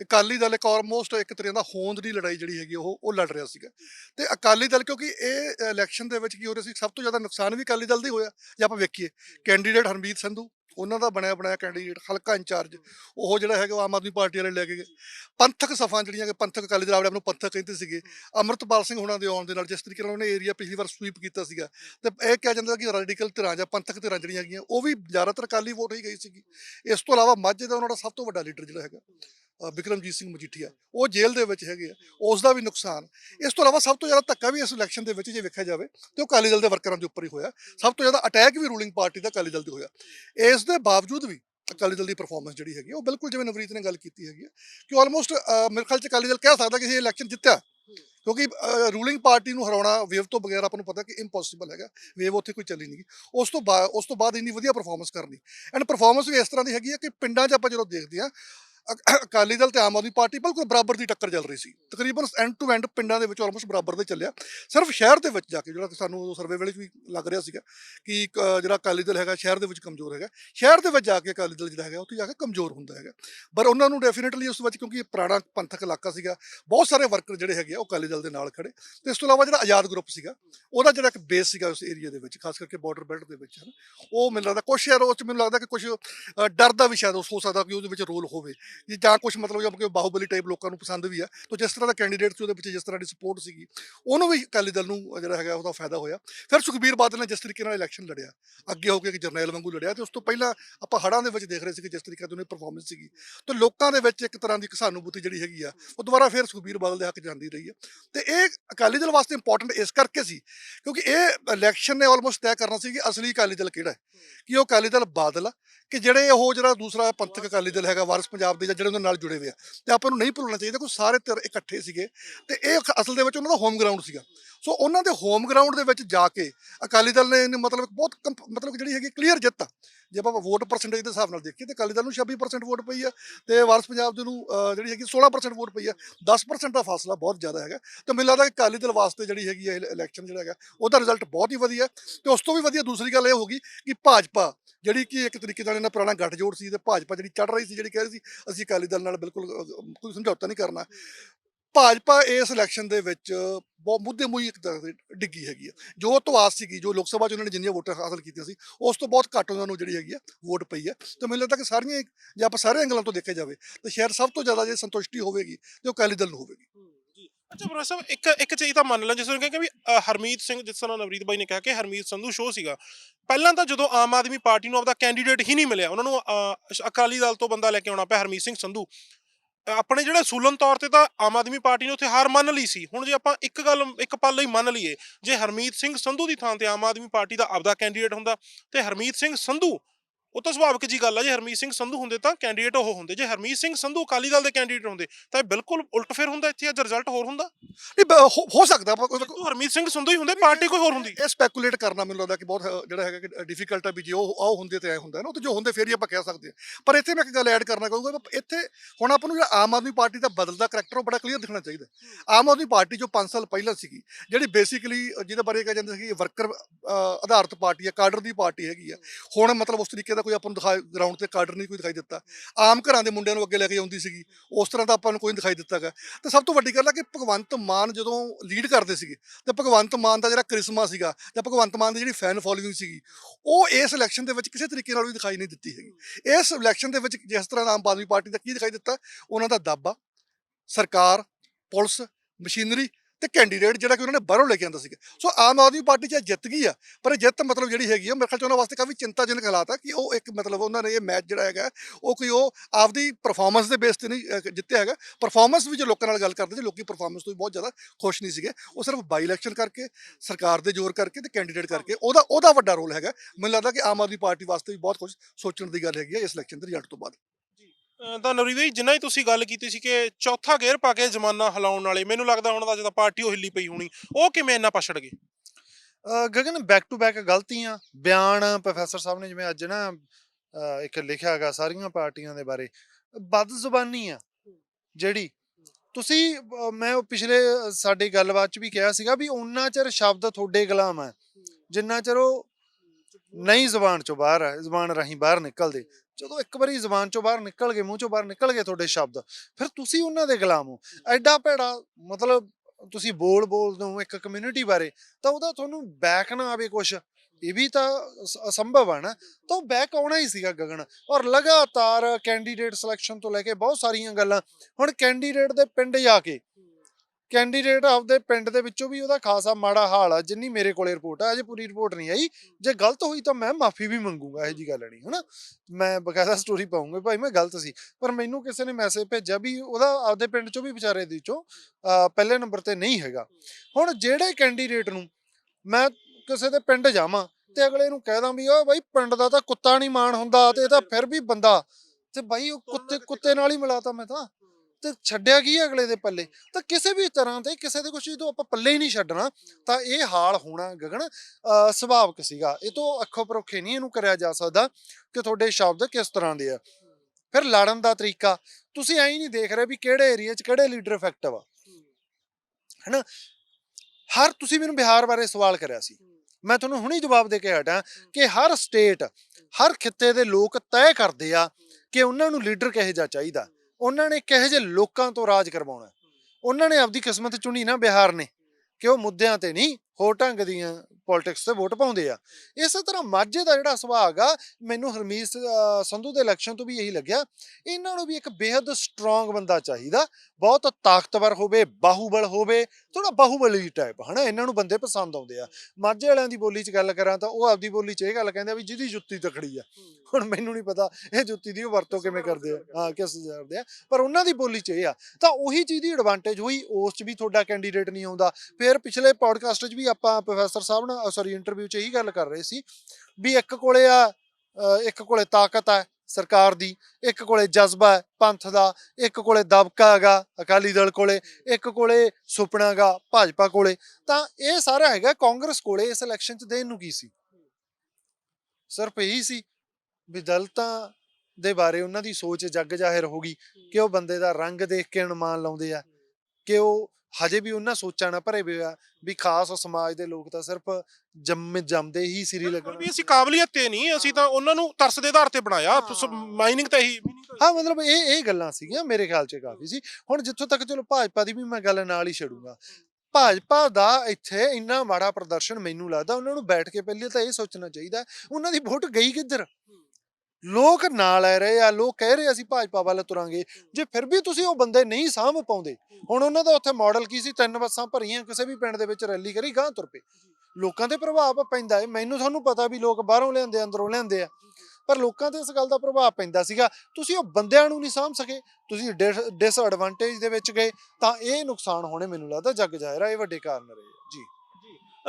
ਅਕਾਲੀ ਦਲ ਇੱਕ ਆਲਮੋਸਟ ਇੱਕ ਤਰ੍ਹਾਂ ਦਾ ਹੋਂਦ ਦੀ ਲੜਾਈ ਜਿਹੜੀ ਹੈਗੀ, ਉਹ ਉਹ ਲੜ ਰਿਹਾ ਸੀਗਾ। ਤੇ ਅਕਾਲੀ ਦਲ ਕਿਉਂਕਿ ਇਹ ਇਲੈਕਸ਼ਨ ਦੇ ਵਿੱਚ ਕੀ ਹੋ ਰਿਹਾ ਸੀ ਸਭ ਤੋਂ ਜ਼ਿਆਦਾ ਨੁਕਸਾਨ ਵੀ ਅਕਾਲੀ ਦਲ ਦਾ ਹੀ ਹੋਇਆ ਜੇ ਆਪਾਂ ਵੇਖੀਏ। ਕੈਂਡੀਡੇਟ ਹਰਮੀਤ ਸੰਧੂ ਉਹਨਾਂ ਦਾ ਬਣਿਆ ਬਣਾਇਆ ਕੈਂਡੀਡੇਟ ਹਲਕਾ ਇੰਚਾਰਜ। ਉਹ ਜਿਹੜਾ ਹੈਗਾ ਉਹ ਆਮ ਆਦਮੀ ਪਾਰਟੀ ਵਾਲੇ ਲੈ ਕੇ ਗਏ। ਪੰਥਕ ਸਫਾਂ ਜਿਹੜੀਆਂ ਕਿ ਪੰਥਕ ਅਕਾਲੀ ਦਲ ਆਪਣੇ ਆਪ ਨੂੰ ਪੰਥਕ ਕਹਿੰਦੇ ਸੀਗੇ। ਅਮਰਤਪਾਲ ਸਿੰਘ ਹੁਣਾਂ ਦੇ ਆਉਣ ਦੇ ਨਾਲ ਜਿਸ ਤਰੀਕੇ ਨਾਲ ਉਹਨੇ ਏਰੀਆ ਪਿਛਲੀ ਵਾਰ ਸਵੀਪ ਕੀਤਾ ਸੀਗਾ ਤੇ ਇਹ ਕਿਹਾ ਜਾਂਦਾ ਕਿ ਰੈਡੀਕਲ ਧਿਰਾਂ ਜਾਂ ਪੰਥਕ ਧਿਰਾਂ ਜਿਹੜੀਆਂ ਹੈਗੀਆਂ ਉਹ ਵੀ ਜ਼ਿਆਦਾਤਰ ਅਕਾਲੀ ਵੋਟ ਹੀ ਗਈ ਸੀਗੀ। ਇਸ ਤੋਂ ਇਲਾਵਾ ਮਾਝੇ ਦਾ ਉਹਨਾਂ ਦਾ ਸਭ ਤੋਂ ਵੱਡਾ ਲੀਡਰ ਜਿਹੜਾ ਹੈਗਾ ਅ, ਬਿਕਰਮਜੀਤ ਸਿੰਘ ਮਜੀਠੀਆ। ਉਹ ਜੇਲ੍ਹ ਦੇ ਵਿੱਚ ਹੈਗੇ ਆ। ਉਸ ਦਾ ਵੀ ਨੁਕਸਾਨ। ਇਸ ਤੋਂ ਇਲਾਵਾ ਸਭ ਤੋਂ ਜ਼ਿਆਦਾ ਧੱਕਾ ਵੀ ਇਸ ਇਲੈਕਸ਼ਨ ਦੇ ਵਿੱਚ ਜੇ ਵੇਖਿਆ ਜਾਵੇ ਤੇ ਉਹ ਅਕਾਲੀ ਦਲ ਦੇ ਵਰਕਰਾਂ ਦੇ ਉੱਪਰ ਹੀ ਹੋਇਆ। ਸਭ ਤੋਂ ਜ਼ਿਆਦਾ ਅਟੈਕ ਵੀ ਰੂਲਿੰਗ ਪਾਰਟੀ ਦਾ ਅਕਾਲੀ ਦਲ ਤੇ ਹੋਇਆ। ਇਸ ਦੇ ਬਾਵਜੂਦ ਵੀ ਅਕਾਲੀ ਦਲ ਦੀ ਪਰਫਾਰਮੈਂਸ ਜਿਹੜੀ ਹੈਗੀ ਉਹ ਬਿਲਕੁਲ ਜਿਵੇਂ ਨਵਰੀਤ ਨੇ ਗੱਲ ਕੀਤੀ ਹੈਗੀ ਆ ਕਿ ਆਲਮੋਸਟ ਮੇਰੇ ਖਿਆਲ ਚ ਅਕਾਲੀ ਦਲ ਕਹਿ ਸਕਦਾ ਕਿ ਇਹ ਇਲੈਕਸ਼ਨ ਜਿੱਤਿਆ। ਕਿਉਂਕਿ ਰੂਲਿੰਗ ਪਾਰਟੀ ਨੂੰ ਹਰਾਉਣਾ ਵੇਵ ਤੋਂ ਬਗੈਰ ਆਪਾਂ ਨੂੰ ਪਤਾ ਕਿ ਇੰਪੋਸੀਬਲ ਹੈਗਾ। ਵੇਵ ਉੱਥੇ ਕੋਈ ਚੱਲੀ ਨਹੀਂ ਉਸ ਤੋਂ ਬਾਅਦ ਉਸ ਤੋਂ ਬਾਅਦ ਇੰਨੀ ਵਧੀਆ ਪਰਫਾਰਮੈਂਸ ਕਰਨੀ। ਐਂਡ ਪਰਫਾਰਮੈਂਸ ਵੀ ਇਸ ਤਰ੍ਹਾਂ ਦੀ ਹੈਗੀ ਹੈ ਕਿ ਪਿੰਡਾਂ 'ਚ ਆਪਾਂ ਜਦੋਂ ਦੇਖਦੇ ਆ ਅਕਾਲੀ ਦਲ ਤੇ ਆਮ ਆਦਮੀ ਪਾਰਟੀ ਬਿਲਕੁਲ ਬਰਾਬਰ ਦੀ ਟੱਕਰ ਚੱਲ ਰਹੀ ਸੀ। ਤਕਰੀਬਨ ਐਂਡ ਟੂ ਐਂਡ ਪਿੰਡਾਂ ਦੇ ਵਿੱਚ ਆਲਮੋਸਟ ਬਰਾਬਰ ਦੇ ਚੱਲਿਆ। ਸਿਰਫ ਸ਼ਹਿਰ ਦੇ ਵਿੱਚ ਜਾ ਕੇ ਜਿਹੜਾ ਸਾਨੂੰ ਸਰਵੇ ਵੇਲੇ 'ਚ ਵੀ ਲੱਗ ਰਿਹਾ ਸੀਗਾ ਕਿ ਇੱਕ, ਜਿਹੜਾ ਅਕਾਲੀ ਦਲ ਹੈਗਾ ਸ਼ਹਿਰ ਦੇ ਵਿੱਚ ਕਮਜ਼ੋਰ ਹੈਗਾ। ਸ਼ਹਿਰ ਦੇ ਵਿੱਚ ਜਾ ਕੇ ਅਕਾਲੀ ਦਲ ਜਿਹੜਾ ਹੈਗਾ ਉੱਥੇ ਜਾ ਕੇ ਕਮਜ਼ੋਰ ਹੁੰਦਾ ਹੈਗਾ। ਪਰ ਉਹਨਾਂ ਨੂੰ ਡੈਫੀਨਿਟਲੀ ਉਸ ਵਿੱਚ ਕਿਉਂਕਿ ਪੁਰਾਣਾ ਪੰਥਕ ਇਲਾਕਾ ਸੀਗਾ ਬਹੁਤ ਸਾਰੇ ਵਰਕਰ ਜਿਹੜੇ ਹੈਗੇ ਆ ਉਹ ਅਕਾਲੀ ਦਲ ਦੇ ਨਾਲ ਖੜੇ। ਤੇ ਇਸ ਤੋਂ ਇਲਾਵਾ ਜਿਹੜਾ ਆਜ਼ਾਦ ਗਰੁੱਪ ਸੀਗਾ ਉਹਦਾ ਜਿਹੜਾ ਇੱਕ ਬੇਸ ਸੀਗਾ ਉਸ ਏਰੀਆ ਦੇ ਵਿੱਚ ਖਾਸ ਕਰਕੇ ਬਾਰਡਰ ਬੈਲਟ ਦੇ ਵਿੱਚ ਹਨ। ਉਹ ਮੈਨੂੰ ਲੱਗਦਾ ਕੁਛ ਸ਼ਹਿਰ ਉਹ 'ਚ ਮੈਨੂੰ ਲੱਗਦਾ ਕਿ ਕੁਝ ਡਰ ਦਾ ਵੀ ਸ਼ਾਇਦ ਹੋ ਸਕਦਾ ਕਿ ਉਹਦੇ ਵਿੱਚ ਰੋਲ ਹੋਵੇ। ਜੀ ਜਾਂ ਕੁਝ ਮਤਲਬ ਜਿਵੇਂ ਕਿ ਬਾਹੂਬਲੀ ਟਾਈਪ ਲੋਕਾਂ ਨੂੰ ਪਸੰਦ ਵੀ ਆ, ਤਾਂ ਜਿਸ ਤਰ੍ਹਾਂ ਦਾ ਕੈਂਡੀਡੇਟ ਸੀ ਉਹਦੇ ਪਿੱਛੇ ਜਿਸ ਤਰ੍ਹਾਂ ਦੀ ਸਪੋਰਟ ਸੀਗੀ, ਉਹਨੂੰ ਵੀ ਅਕਾਲੀ ਦਲ ਨੂੰ ਜਿਹੜਾ ਹੈਗਾ ਉਹਦਾ ਫਾਇਦਾ ਹੋਇਆ। ਫਿਰ ਸੁਖਬੀਰ ਬਾਦਲ ਨੇ ਜਿਸ ਤਰੀਕੇ ਨਾਲ ਇਲੈਕਸ਼ਨ ਲੜਿਆ, ਅੱਗੇ ਹੋ ਕੇ ਇੱਕ ਜਰਨੈਲ ਵਾਂਗੂ ਲੜਿਆ ਤੇ ਉਸ ਤੋਂ ਪਹਿਲਾਂ ਆਪਾਂ ਹੜਾਂ ਦੇ ਵਿੱਚ ਦੇਖ ਰਹੇ ਸੀ ਕਿ ਜਿਸ ਤਰੀਕੇ ਦੀ ਉਹਦੀ ਪਰਫਾਰਮੈਂਸ ਸੀਗੀ। ਤੇ ਲੋਕਾਂ ਦੇ ਵਿੱਚ ਇੱਕ ਤਰ੍ਹਾਂ ਦੀ ਕਿਸਾਨੂਭੂਤੀ ਜਿਹੜੀ ਹੈਗੀ ਆ, ਉਹ ਦੁਬਾਰਾ ਫਿਰ ਸੁਖਬੀਰ ਬਾਦਲ ਦੇ ਹੱਕ ਜਾਂਦੀ ਰਹੀ ਹੈ ਤੇ ਇਹ ਅਕਾਲੀ ਦਲ ਵਾਸਤੇ ਇੰਪੋਰਟੈਂਟ ਇਸ ਕਰਕੇ ਸੀ, ਕਿਉਂਕਿ ਇਹ ਇਲੈਕਸ਼ਨ ਨੇ ਆਲਮੋਸਟ ਤੈਅ ਕਰਨਾ ਸੀ ਕਿ ਅਸਲੀ ਅਕਾਲੀ ਦਲ ਕਿਹੜਾ ਹੈ, ਕਿ ਉਹ ਅਕਾਲੀ ਦਲ ਬਾਦਲ ਆ ਕਿ ਜਿਹੜੇ ਉਹ ਜਿਹੜਾ ਦੂਸਰਾ ਪੰਥਕ ਅਕਾਲੀ ਦਲ ਹੈਗਾ, ਵਾਰਿਸ ਪੰਜਾਬ ਦੇ ਜਾਂ ਜਿਹੜੇ ਉਹਨਾਂ ਨਾਲ ਜੁੜੇ ਹੋਏ ਆ, ਤੇ ਆਪਾਂ ਨੂੰ ਨਹੀਂ ਭੁੱਲਣਾ ਚਾਹੀਦਾ ਕਿ ਸਾਰੇ ਧਿਰ ਇਕੱਠੇ ਸੀਗੇ, ਤੇ ਇਹ ਅਸਲ ਦੇ ਵਿੱਚ ਉਹਨਾਂ ਦਾ ਹੋਮ ਗਰਾਊਂਡ ਸੀਗਾ। ਸੋ ਉਹਨਾਂ ਦੇ ਹੋਮ ਗਰਾਊਂਡ ਦੇ ਵਿੱਚ ਜਾ ਕੇ ਅਕਾਲੀ ਦਲ ਨੇ ਇਹਨੇ ਮਤਲਬ ਬਹੁਤ ਕੰਪ- ਮਤਲਬ ਜਿਹੜੀ ਹੈਗੀ ਕਲੀਅਰ ਜਿੱਤ ਆ। ਜੇ ਆਪਾਂ ਵੋਟ ਪਰਸੈਂਟੇਜ ਦੇ ਹਿਸਾਬ ਨਾਲ ਦੇਖੀਏ, ਤੇ ਅਕਾਲੀ ਦਲ ਨੂੰ 26% ਵੋਟ ਪਈ ਆ, ਤੇ ਵਾਰਿਸ ਪੰਜਾਬ ਦੇ ਨੂੰ ਜਿਹੜੀ ਹੈਗੀ 16% ਵੋਟ ਪਈ ਆ 10% ਦਾ ਫਾਸਲਾ ਬਹੁਤ ਜ਼ਿਆਦਾ ਹੈਗਾ। ਤੇ ਮੈਨੂੰ ਲੱਗਦਾ ਕਿ ਅਕਾਲੀ ਦਲ ਵਾਸਤੇ ਜਿਹੜੀ ਹੈਗੀ ਇਹ ਇਲੈਕਸ਼ਨ ਜਿਹੜਾ ਹੈਗਾ, ਉਹਦਾ ਰਿਜ਼ਲਟ ਬਹੁਤ ਹੀ ਵਧੀਆ ਹੈ ਤੇ ਉਸ ਤੋਂ ਵੀ ਵਧੀਆ ਦੂਸਰੀ ਗੱਲ ਇਹ ਹੋਗੀ ਕਿ ਭਾਜਪਾ ਜਿਹੜੀ ਕਿ ਇੱਕ ਤਰੀਕੇ ਨਾਲ ਇਹਨਾਂ ਪੁਰਾਣਾ ਗੱਠਜੋੜ ਸੀ ਤੇ ਭਾਜਪਾ ਜਿਹੜੀ ਚੜ ਰਹੀ ਸੀ ਜਿਹੜੀ ਕਹਿ ਰਹੀ ਸੀ ਅਸੀਂ ਅਕਾਲੀ ਦਲ ਨਾਲ ਬਿਲਕੁਲ ਕੋਈ ਸਮਝੌਤਾ ਨਹੀਂ ਕਰਨਾ। ਭਾਜਪਾ ਇਸ ਇਲੈਕਸ਼ਨ ਦੇ ਵਿੱਚ ਬਹੁਤ ਮੁੱਦੇ ਮੂਹੀ ਇੱਕ ਤਰ੍ਹਾਂ ਦੀ ਡਿੱਗੀ ਹੈਗੀ ਹੈ ਜੋ ਤੋਂ ਆਸ ਸੀਗੀ ਜੋ ਲੋਕ ਸਭਾ 'ਚ ਉਹਨਾਂ ਨੇ ਜਿੰਨੀਆਂ ਵੋਟਾਂ ਹਾਸਲ ਕੀਤੀਆਂ ਸੀ ਉਸ ਤੋਂ ਬਹੁਤ ਘੱਟ ਉਹਨਾਂ ਨੂੰ ਜਿਹੜੀ ਹੈਗੀ ਆ ਵੋਟ ਪਈ ਹੈ ਤੇ ਮੈਨੂੰ ਲੱਗਦਾ ਕਿ ਸਾਰੀਆਂ ਜੇ ਆਪਾਂ ਸਾਰੇ ਐਂਗਲਾਂ ਤੋਂ ਦੇਖਿਆ ਜਾਵੇ ਤਾਂ ਸ਼ਾਇਦ ਸਭ ਤੋਂ ਜ਼ਿਆਦਾ ਜੇ ਸੰਤੁਸ਼ਟੀ ਹੋਵੇਗੀ ਤੇ ਉਹ ਅਕਾਲੀ ਦਲ ਨੂੰ ਹੋਵੇਗੀ। ਅੱਛਾ ਪ੍ਰੋਫੈਸਰ ਸਾਹਿਬ ਇੱਕ ਇੱਕ ਚੀਜ਼ ਤਾਂ ਮੰਨ ਲਾਂ ਜਿਸ ਤਰ੍ਹਾਂ ਕਿ ਵੀ ਅ, ਹਰਮੀਤ ਸਿੰਘ ਜਿਸ ਤਰ੍ਹਾਂ ਨਵਰੀਤ ਬਾਈ ਨੇ ਕਿਹਾ ਕਿ ਹਰਮੀਤ ਸੰਧੂ ਸ਼ੋਅ ਸੀਗਾ। ਪਹਿਲਾਂ ਤਾਂ ਜਦੋਂ ਆਮ ਆਦਮੀ ਪਾਰਟੀ ਨੂੰ ਆਪਦਾ ਕੈਂਡੀਡੇਟ ਹੀ ਨਹੀਂ ਮਿਲਿਆ ਉਹਨਾਂ ਨੂੰ ਅ, ਅਕਾਲੀ ਦਲ ਤੋਂ ਬੰਦਾ ਲੈ ਕੇ ਆਉਣਾ ਪਿਆ ਹਰਮੀਤ ਸਿੰਘ ਸੰਧੂ। ਅ, ਆਪਣੇ ਜਿਹੜੇ ਸੂਲਨ ਤੌਰ ਤੇ ਤਾਂ ਆਮ ਆਦਮੀ ਪਾਰਟੀ ਨੇ ਉੱਥੇ ਹਾਰ ਮੰਨ ਲਈ ਸੀ। ਹੁਣ ਜੇ ਆਪਾਂ ਇੱਕ ਗੱਲ ਇੱਕ ਪਲ ਲਈ ਮੰਨ ਲਈਏ ਜੇ ਹਰਮੀਤ ਸਿੰਘ ਸੰਧੂ ਦੀ ਥਾਂ ਤੇ ਆਮ ਆਦਮੀ ਪਾਰਟੀ ਦਾ ਆਪਦਾ ਕੈਂਡੀਡੇਟ ਹੁੰਦਾ ਤੇ ਹਰਮੀਤ ਸਿੰਘ ਸੰਧੂ ਉਹ ਤਾਂ ਸੁਭਾਵਿਕ ਜੀ ਗੱਲ ਆ ਜੇ ਹਰਮੀਤ ਸਿੰਘ ਸੰਧੂ ਹੁੰਦੇ ਤਾਂ ਕੈਂਡੀਡੇਟ ਉਹ ਹੁੰਦੇ ਜੇ ਹਰਮੀਤ ਸਿੰਘ ਸੰਧੂ ਅਕਾਲੀ ਦਲ ਦੇ ਕੈਂਡੀਡੇਟ ਹੁੰਦੇ ਤਾਂ ਇਹ ਬਿਲਕੁਲ ਉਲਟ ਫੇਰ ਹੁੰਦਾ ਇੱਥੇ ਅੱਜ ਰਿਜ਼ਲਟ ਹੋਰ ਹੁੰਦਾ? ਨਹੀਂ ਬ- ਹੋ- ਹੋ ਸਕਦਾ ਕੋਈ- ਤੂੰ ਹਰਮੀਤ ਸਿੰਘ ਸੰਧੂ ਹੀ ਹੁੰਦੇ ਪਾਰਟੀ ਕੋਈ ਹੋਰ ਹੁੰਦੀ। ਇਹ ਸਪੈਕੂਲੇਟ ਕਰਨਾ ਮੈਨੂੰ ਲੱਗਦਾ ਕਿ ਬਹੁਤ ਅ, ਜਿਹੜਾ ਹੈਗਾ ਕਿ ਡਿਫਿਕਲਟ ਹੈ ਵੀ ਜੇ ਉਹ ਆਓ ਹੁੰਦੇ ਤੇ ਐ ਹੁੰਦਾ ਨਾ ਉਹ ਤੇ ਜੋ ਹੁੰਦੇ ਫੇਰ ਹੀ ਆਪਾਂ ਕਹਿ ਸਕਦੇ ਹਾਂ। ਪਰ ਇੱਥੇ ਮੈਂ ਇੱਕ ਗੱਲ ਐਡ ਕਰਨਾ ਚਾਹੂੰਗਾ ਵੀ ਇੱਥੇ ਹੁਣ ਆਪਾਂ ਨੂੰ ਜਿਹੜਾ ਆਮ ਆਦਮੀ ਪਾਰਟੀ ਦਾ ਬਦਲਦਾ ਕਰੈਕਟਰ ਉਹ ਬੜਾ ਕਲੀਅਰ ਦਿਖਣਾ ਚਾਹੀਦਾ। ਹੈ। ਆਮ ਆਦਮੀ ਪਾਰਟੀ ਜੋ 5 ਸਾਲ ਪਹਿਲਾਂ ਸੀਗੀ ਜਿਹੜੀ ਬੇਸਿਕਲੀ ਜਿਹਦੇ ਬਾਰੇ ਕਿਹਾ ਜਾਂਦਾ ਸੀ ਕਿ ਵਰਕਰ ਆਧਾਰਿਤ ਪਾਰਟੀ ਹੈ ਕਾਡਰ ਦੀ ਪਾਰਟੀ ਹੈਗੀ ਆ ਹੁਣ ਮਤਲਬ ਉਸ ਤਰੀਕੇ ਦਾ ਕੋਈ ਆਪਾਂ ਨੂੰ ਦਿਖਾ ਗਰਾਊਂਡ ਤੇ ਕਾਡਰ ਨਹੀਂ ਕੋਈ ਦਿਖਾਈ ਦਿੱਤਾ। ਆਮ ਘਰਾਂ ਦੇ ਮੁੰਡਿਆਂ ਨੂੰ ਅੱਗੇ ਲੈ ਕੇ ਆਉਂਦੀ ਸੀਗੀ। ਉਸ ਤਰ੍ਹਾਂ ਦਾ ਆਪਾਂ ਨੂੰ ਕੋਈ ਨਹੀਂ ਦਿਖਾਈ ਦਿੱਤਾਗਾ ਤੇ ਸਭ ਤੋਂ ਵੱਡੀ ਗੱਲ ਹੈ ਕਿ ਭਗਵੰਤ ਮਾਨ ਜਦੋਂ ਲੀਡ ਕਰਦੇ ਸੀਗੇ, ਤੇ ਭਗਵੰਤ ਮਾਨ ਦਾ ਜਿਹੜਾ ਕਰਿਸਮਾ ਸੀਗਾ, ਜਾਂ ਭਗਵੰਤ ਮਾਨ ਦੀ ਜਿਹੜੀ ਫੈਨ ਫੋਲੋਇੰਗ ਸੀਗੀ, ਉਹ ਇਸ ਇਲੈਕਸ਼ਨ ਦੇ ਵਿੱਚ ਕਿਸੇ ਤਰੀਕੇ ਨਾਲ ਵੀ ਦਿਖਾਈ ਨਹੀਂ ਦਿੱਤੀ ਹੈਗੀ। ਇਸ ਇਲੈਕਸ਼ਨ ਦੇ ਵਿੱਚ ਜਿਸ ਤਰ੍ਹਾਂ ਆਮ ਆਦਮੀ ਪਾਰਟੀ ਦਾ ਕੀ ਦਿਖਾਈ ਦਿੱਤਾ? ਉਹਨਾਂ ਦਾ ਦਾਬਾ, ਸਰਕਾਰ, ਪੁਲਿਸ, ਮਸ਼ੀਨਰੀ ਤੇ ਕੈਂਡੀਡੇਟ ਜਿਹੜਾ ਕਿ ਉਹਨਾਂ ਨੇ ਬਾਹਰੋਂ ਲੈ ਕੇ ਆਂਦਾ ਸੀਗਾ। ਸੋ ਆਮ ਆਦਮੀ ਪਾਰਟੀ ਚ ਜਿੱਤ ਗਈ ਆ, ਪਰ ਇਹ ਜਿੱਤ ਮਤਲਬ ਜਿਹੜੀ ਹੈਗੀ ਆ, ਮੇਰੇ ਖਿਆਲ ਚ ਉਹਨਾਂ ਵਾਸਤੇ ਕਾਫੀ ਚਿੰਤਾਜਨਕ ਹਾਲਾਤ ਆ ਕਿ ਉਹ ਇੱਕ ਮਤਲਬ ਉਹਨਾਂ ਨੇ ਇਹ ਮੈਚ ਜਿਹੜਾ ਹੈਗਾ, ਉਹ ਕੋਈ ਉਹ ਆਪਦੀ ਪਰਫਾਰਮੈਂਸ ਦੇ ਬੇਸ ਤੇ ਨਹੀਂ ਜਿੱਤਿਆ ਹੈਗਾ। ਪਰਫਾਰਮੈਂਸ ਵੀ ਜੋ ਲੋਕਾਂ ਨਾਲ ਗੱਲ ਕਰਦੇ ਸੀ ਲੋਕੀ ਪਰਫਾਰਮੈਂਸ ਤੋਂ ਵੀ ਬਹੁਤ ਜ਼ਿਆਦਾ ਖੁਸ਼ ਨਹੀਂ ਸੀਗੇ। ਉਹ ਸਿਰਫ ਬਾਈ ਇਲੈਕਸ਼ਨ ਕਰਕੇ, ਸਰਕਾਰ ਦੇ ਜ਼ੋਰ ਕਰਕੇ ਤੇ ਕੈਂਡੀਡੇਟ ਕਰਕੇ ਉਹਦਾ ਉਹਦਾ ਵੱਡਾ ਰੋਲ ਹੈਗਾ। ਮੈਨੂੰ ਲੱਗਦਾ ਕਿ ਆਮ ਆਦਮੀ ਪਾਰਟੀ ਵਾਸਤੇ ਵੀ ਬਹੁਤ ਕੁਝ ਸੋਚਣ ਦੀ ਗੱਲ ਹੈਗੀ ਹੈ ਇਸ ਇਲੈਕਸ਼ਨ ਦੇ ਰਿਜ਼ਲਟ ਤੋਂ ਬਾਅਦ। ਤਾਂ ਨਵਰੀਤ ਜੀ, ਜਿੰਨਾ ਹੀ ਤੁਸੀਂ ਗੱਲ ਕੀਤੀ ਸੀ ਕਿ ਚੌਥਾ ਗੇਅਰ ਪਾ ਕੇ ਜ਼ਮਾਨਾ ਹਿਲਾਉਣ ਵਾਲੇ, ਮੈਨੂੰ ਲੱਗਦਾ ਹੁਣ ਦਾ ਜਦੋਂ ਪਾਰਟੀ ਉਹ ਹਿੱਲੀ ਪਈ ਹੋਣੀ, ਉਹ ਕਿਵੇਂ ਇੰਨਾ ਪਛੜ ਗਏ? ਗਗਨ ਬੈਕ ਟੂ ਬੈਕ ਗਲਤੀਆਂ, ਬਿਆਨ ਪ੍ਰੋਫੈਸਰ ਸਾਹਿਬ ਨੇ ਜਿਵੇਂ ਅੱਜ ਨਾ ਇੱਕ ਲਿਖਿਆ ਹੈਗਾ ਸਾਰੀਆਂ ਪਾਰਟੀਆਂ ਦੇ ਬਾਰੇ ਬਦ ਆ ਜਿਹੜੀ ਤੁਸੀਂ ਮੈਂ ਉਹ ਪਿਛਲੇ ਸਾਡੀ ਗੱਲਬਾਤ ਚ ਵੀ ਕਿਹਾ ਸੀਗਾ ਵੀ ਉਹਨਾਂ ਚਿਰ ਸ਼ਬਦ ਤੁਹਾਡੇ ਗੁਲਾਮ ਹੈ, ਜਿੰਨਾ ਚਿਰ ਉਹ ਨਹੀਂ ਜ਼ੁਬਾਨ ਚੋਂ ਬਾਹਰ ਹੈ ਜ਼ੁਬਾਨ ਰਾਹੀਂ ਬਾਹਰ ਨਿਕਲਦੇ ਜਦੋਂ ਇੱਕ ਵਾਰੀ ਜ਼ੁਬਾਨ ਚੋਂ ਬਾਹਰ ਨਿਕਲ ਗਏ ਮੂੰਹ ਚੋਂ ਬਾਹਰ ਨਿਕਲ ਗਏ ਤੁਹਾਡੇ ਸ਼ਬਦ ਫਿਰ ਤੁਸੀਂ ਉਹਨਾਂ ਦੇ ਗੁਲਾਮ ਹੋ। ਐਡਾ ਭੈੜਾ ਮਤਲਬ ਤੁਸੀਂ ਬੋਲ ਬੋਲਦੇ ਹੋ ਇੱਕ ਕਮਿਊਨਿਟੀ ਬਾਰੇ ਤਾਂ ਉਹਦਾ ਤੁਹਾਨੂੰ ਬੈਕ ਨਾ ਆਵੇ ਕੁਛ। ਇਹ ਵੀ ਤਾਂ ਅਸ- ਅਸੰਭਵ ਆ ਨਾ। ਤਾਂ ਉਹ ਬੈਕ ਆਉਣਾ ਹੀ ਸੀਗਾ ਗਗਨ ਔਰ ਲਗਾਤਾਰ ਕੈਂਡੀਡੇਟ ਸਿਲੈਕਸ਼ਨ ਤੋਂ ਲੈ ਕੇ ਬਹੁਤ ਸਾਰੀਆਂ ਗੱਲਾਂ। ਹੁਣ ਕੈਂਡੀਡੇਟ ਦੇ ਪਿੰਡ ਜਾ ਕੇ ਕੈਂਡੀਡੇਟ ਆਪਦੇ ਪਿੰਡ ਦੇ ਵਿੱਚੋਂ ਵੀ ਉਹਦਾ ਖਾਸਾ ਮਾੜਾ ਹਾਲ ਆ, ਜਿੰਨੀ ਮੇਰੇ ਕੋਲੇ ਰਿਪੋਰਟ ਆ, ਅਜੇ ਪੂਰੀ ਰਿਪੋਰਟ ਨਹੀਂ ਆਈ। ਜੇ ਗਲਤ ਹੋਈ ਤਾਂ ਮੈਂ ਮਾਫੀ ਵੀ ਮੰਗੂਗਾ, ਇਹ ਜੀ ਗੱਲ ਨਹੀਂ, ਹਨਾ? ਮੈਂ ਬਕਾਇਦਾ ਸਟੋਰੀ ਪਾਉਂਗਾ ਭਾਈ ਮੈਂ ਗਲਤ ਸੀ। ਪਰ ਮੈਨੂੰ ਕਿਸੇ ਨੇ ਮੈਸੇਜ ਭੇਜਿਆ ਵੀ ਉਹਦਾ ਆਪਦੇ ਪਿੰਡ ਚੋਂ ਵੀ ਵਿਚਾਰੇ ਦੀ ਚੋਂ ਪਹਿਲੇ ਨੰਬਰ ਤੇ ਨਹੀਂ ਹੈਗਾ। ਹੁਣ ਜਿਹੜੇ ਕੈਂਡੀਡੇਟ ਨੂੰ ਮੈਂ ਕਿਸੇ ਦੇ ਪਿੰਡ ਜਾਵਾਂ ਤੇ ਅਗਲੇ ਨੂੰ ਕਹਿ ਦਾਂ ਵੀ ਓ ਬਾਈ, ਪਿੰਡ ਦਾ ਤਾਂ ਕੁੱਤਾ ਨਹੀਂ ਮਾਣ ਹੁੰਦਾ ਤੇ ਇਹ ਤਾਂ ਫਿਰ ਵੀ ਬੰਦਾ। ਤੇ ਬਾਈ, ਉਹ ਕੁੱਤੇ ਕੁੱਤੇ ਨਾਲ ਹੀ ਮਿਲਾਤਾ ਮੈਂ ਤਾਂ। ਤੇ ਛੱਡਿਆ ਕੀ ਹੈ ਅਗਲੇ ਦੇ ਪੱਲੇ? ਤਾਂ ਕਿਸੇ ਵੀ ਤਰ੍ਹਾਂ ਤੇ ਕਿਸੇ ਦੇ ਕੁਛ ਜਦੋਂ ਆਪਾਂ ਪੱਲੇ ਹੀ ਨਹੀਂ ਛੱਡਣਾ, ਤਾਂ ਇਹ ਹਾਲ ਹੋਣਾ ਗਗਨ, ਅਹ, ਸੁਭਾਵਿਕ ਸੀਗਾ। ਇਹ ਤੋਂ ਅੱਖੋਂ ਪਰੋਖੇ ਨਹੀਂ ਇਹਨੂੰ ਕਰਿਆ ਜਾ ਸਕਦਾ ਕਿ ਤੁਹਾਡੇ ਸ਼ਬਦ ਕਿਸ ਤਰ੍ਹਾਂ ਦੇ ਆ। ਫਿਰ ਲੜਨ ਦਾ ਤਰੀਕਾ, ਤੁਸੀਂ ਐਂ ਹੀ ਨਹੀਂ ਦੇਖ ਰਹੇ ਵੀ ਕਿਹੜੇ ਏਰੀਆ 'ਚ ਕਿਹੜੇ ਲੀਡਰ ਇਫੈਕਟਿਵ ਆ ਹੈਨਾ? ਹਰ, ਤੁਸੀਂ ਮੈਨੂੰ ਬਿਹਾਰ ਬਾਰੇ ਸਵਾਲ ਕਰਿਆ ਸੀ। ਮੈਂ ਤੁਹਾਨੂੰ ਹੁਣੇ ਜਵਾਬ ਦੇ ਕੇ ਹਟਾਂ ਕਿ ਹਰ ਸਟੇਟ ਹਰ ਖਿੱਤੇ ਦੇ ਲੋਕ ਤੈਅ ਕਰਦੇ ਆ ਕਿ ਉਹਨਾਂ ਨੂੰ ਲੀਡਰ ਕਿਹੋ ਜਿਹਾ ਚਾਹੀਦਾ। ਉਹਨਾਂ ਨੇ ਕਿਹੋ ਜਿਹੇ ਲੋਕਾਂ ਤੋਂ ਰਾਜ ਕਰਵਾਉਣਾ ਉਹਨਾਂ ਨੇ ਆਪਦੀ ਕਿਸਮਤ ਚੁਣੀ ਨਾ ਬਿਹਾਰ ਨੇ ਕਿ ਉਹ ਮੁੱਦਿਆਂ ਤੇ ਨਹੀਂ ਹੋਰ ਢੰਗ ਦੀਆਂ ਪੋਲਿਟਿਕਸ ਤੇ ਵੋਟ ਪਾਉਂਦੇ ਆ। ਇਸੇ ਤਰ੍ਹਾਂ ਮਾਝੇ ਦਾ ਜਿਹੜਾ ਸੁਭਾਅ ਆ ਮੈਨੂੰ ਹਰਮੀਤ ਸੰਧੂ ਦੇ ਇਲੈਕਸ਼ਨ ਤੋਂ ਵੀ ਇਹੀ ਲੱਗਿਆ। ਇਹਨਾਂ ਨੂੰ ਵੀ ਇੱਕ ਬੇहद ਸਟਰੋਂਗ ਬੰਦਾ ਚਾਹੀਦਾ। ਬਹੁਤ ਤਾਕਤਵਰ ਹੋਵੇ ਬਾਹੂਬਲ ਹੋਵੇ ਥੋੜਾ ਬਾਹੂਬਲੀ ਟਾਈਪ ਹਨਾ? ਇਹਨਾਂ ਨੂੰ ਬੰਦੇ ਪਸੰਦ ਆਉਂਦੇ ਆ। ਮਾਝੇ ਵਾਲਿਆਂ ਦੀ ਬੋਲੀ 'ਚ ਗੱਲ ਕਰਾਂ ਤਾਂ ਉਹ ਆਪਦੀ ਬੋਲੀ 'ਚ ਇਹ ਗੱਲ ਕਹਿੰਦੇ ਆ ਵੀ ਜਿਹਦੀ ਜੁੱਤੀ ਤਕੜੀ ਆ। ਹੁਣ ਮੈਨੂੰ ਨਹੀਂ ਪਤਾ ਇਹ ਜੁੱਤੀ ਦੀ ਉਹ ਵਰਤੋਂ ਕਿਵੇਂ ਕਰਦੇ ਆ। ਹਾਂ ਕਿਸ ਕਰਦੇ ਆ। ਪਰ ਉਹਨਾਂ ਦੀ ਬੋਲੀ 'ਚ ਇਹ ਆ। ਤਾਂ ਉਹੀ ਚੀਜ਼ ਦੀ ਐਡਵਾਂਟੇਜ ਹੋਈ ਉਸ 'ਚ ਵੀ ਤੁਹਾਡਾ ਕੈਂਡੀਡੇਟ ਨਹੀਂ ਆਉਂਦਾ। ਫਿਰ ਪਿਛਲੇ ਪੋਡਕਾਸਟ 'ਚ ਵੀ ਆਪਾਂ ਪ੍ਰੋਫੈਸਰ ਸਾਹਿਬ ਨਾਲ ਸੌਰੀ ਇੰਟਰਵਿਊ 'ਚ ਇਹੀ ਗੱਲ ਕਰ ਰਹੇ ਸੀ ਵੀ ਇੱਕ ਕੋਲੇ ਆ ਇੱਕ ਕੋਲੇ ਤਾਕਤ ਹੈ ਸਰਕਾਰ ਦੀ, ਇੱਕ ਕੋਲੇ ਜਜ਼ਬਾ ਹੈ ਪੰਥ ਦਾ, ਇੱਕ ਕੋਲੇ ਦਬਕਾ ਹੈਗਾ ਅਕਾਲੀ ਦਲ ਕੋਲੇ, ਇੱਕ ਕੋਲੇ ਸੁਪਨਾ ਹੈਗਾ ਭਾਜਪਾ ਕੋਲੇ, ਤਾਂ ਇਹ ਸਾਰਾ ਹੈਗਾ ਕਾਂਗਰਸ ਕੋਲੇ, ਇਸ ਇਲੈਕਸ਼ਨ 'ਚ ਦੇਣ ਨੂੰ ਕੀ ਸੀ? ਸਿਰਫ ਇਹੀ ਸੀ ਵੀ ਦਲਤਾਂ ਦੇ ਬਾਰੇ ਉਹਨਾਂ ਦੀ ਸੋਚ ਜੱਗ ਜ਼ਾਹਿਰ ਹੋ ਗਈ ਕਿ ਉਹ ਬੰਦੇ ਦਾ ਰੰਗ ਦੇਖ ਕੇ ਅਨੁਮਾਨ ਲਾਉਂਦੇ ਆ, ਕਿ ਉਹ ਹਜੇ ਵੀ ਉਹਨਾਂ ਸੋਚਾਂ ਨਾਲ ਭਰੇ ਹੋਏ ਆ ਵੀ ਖਾਸ ਸਮਾਜ ਦੇ ਲੋਕ ਤਾਂ ਸਿਰਫ ਜੰਮ ਜੰਮਦੇ ਹੀ ਸਿਰੀ ਲੱਗਣ ਵੀ ਅਸੀਂ ਕਾਬਲੀਅਤ ਤੇ ਨਹੀਂ ਅਸੀਂ ਤਾਂ ਉਹਨਾਂ ਨੂੰ ਤਰਸ ਦੇ ਆਧਾਰ ਤੇ ਬਣਾਇਆ। ਮਾਈਨਿੰਗ ਤਾਂ ਇਹੀ। ਹਾਂ ਮਤਲਬ ਇਹ ਇਹ ਗੱਲਾਂ ਸੀਗੀਆਂ ਮੇਰੇ ਖਿਆਲ 'ਚ ਕਾਫੀ ਸੀ। ਹੁਣ ਜਿੱਥੋਂ ਤੱਕ ਚਲੋ ਭਾਜਪਾ ਦੀ ਵੀ ਮੈਂ ਗੱਲ ਨਾਲ ਹੀ ਛੱਡੂੰਗਾ ਭਾਜਪਾ ਦਾ ਇੱਥੇ ਇੰਨਾ ਮਾੜਾ ਪ੍ਰਦਰਸ਼ਨ ਮੈਨੂੰ ਲੱਗਦਾ ਉਹਨਾਂ ਨੂੰ ਬੈਠ ਕੇ ਪਹਿਲੇ ਤਾਂ ਇਹ ਸੋਚਣਾ ਚਾਹੀਦਾ ਉਹਨਾਂ ਦੀ ਵੋਟ ਗਈ ਕਿੱਧਰ? ਲੋਕ ਨਾਲ ਲੈ ਰਹੇ ਆ ਲੋਕ ਕਹਿ ਰਹੇ ਅਸੀਂ ਭਾਜਪਾ ਵੱਲ ਤੁਰਾਂਗੇ। ਜੇ ਫਿਰ ਵੀ ਤੁਸੀਂ ਉਹ ਬੰਦੇ ਨਹੀਂ ਸਾਂਭ ਪਾਉਂਦੇ ਹੁਣ ਉਹਨਾਂ ਦਾ ਉੱਥੇ ਮਾਡਲ ਕੀ ਸੀ? ਤਿੰਨ ਬੱਸਾਂ ਭਰੀਆਂ ਕਿਸੇ ਵੀ ਪਿੰਡ ਦੇ ਵਿੱਚ ਰੈਲੀ ਕਰੀ ਗਾਂ ਤੁਰ ਪਏ। ਲੋਕਾਂ ਤੇ ਪ੍ਰਭਾਵ ਪੈਂਦਾ ਹੈ ਮੈਨੂੰ ਤੁਹਾਨੂੰ ਪਤਾ ਵੀ ਲੋਕ ਬਾਹਰੋਂ ਲਿਆਂਦੇ ਅੰਦਰੋਂ ਲਿਆਂਦੇ ਆ। ਪਰ ਲੋਕਾਂ ਤੇ ਇਸ ਗੱਲ ਦਾ ਪ੍ਰਭਾਵ ਪੈਂਦਾ ਸੀਗਾ। ਤੁਸੀਂ ਉਹ ਬੰਦਿਆਂ ਨੂੰ ਨਹੀਂ ਸਾਂਭ ਸਕੇ। ਤੁਸੀਂ ਡਿਸਐਡਵਾਂਟੇਜ ਦੇ ਵਿੱਚ ਗਏ ਤਾਂ ਇਹ ਨੁਕਸਾਨ ਹੋਣੇ ਮੈਨੂੰ ਲੱਗਦਾ ਜੱਗ ਜ਼ਾਹਿਰ ਆ ਇਹ ਵੱਡੇ ਕਾਰਨ ਰਹੇ। ਜੀ।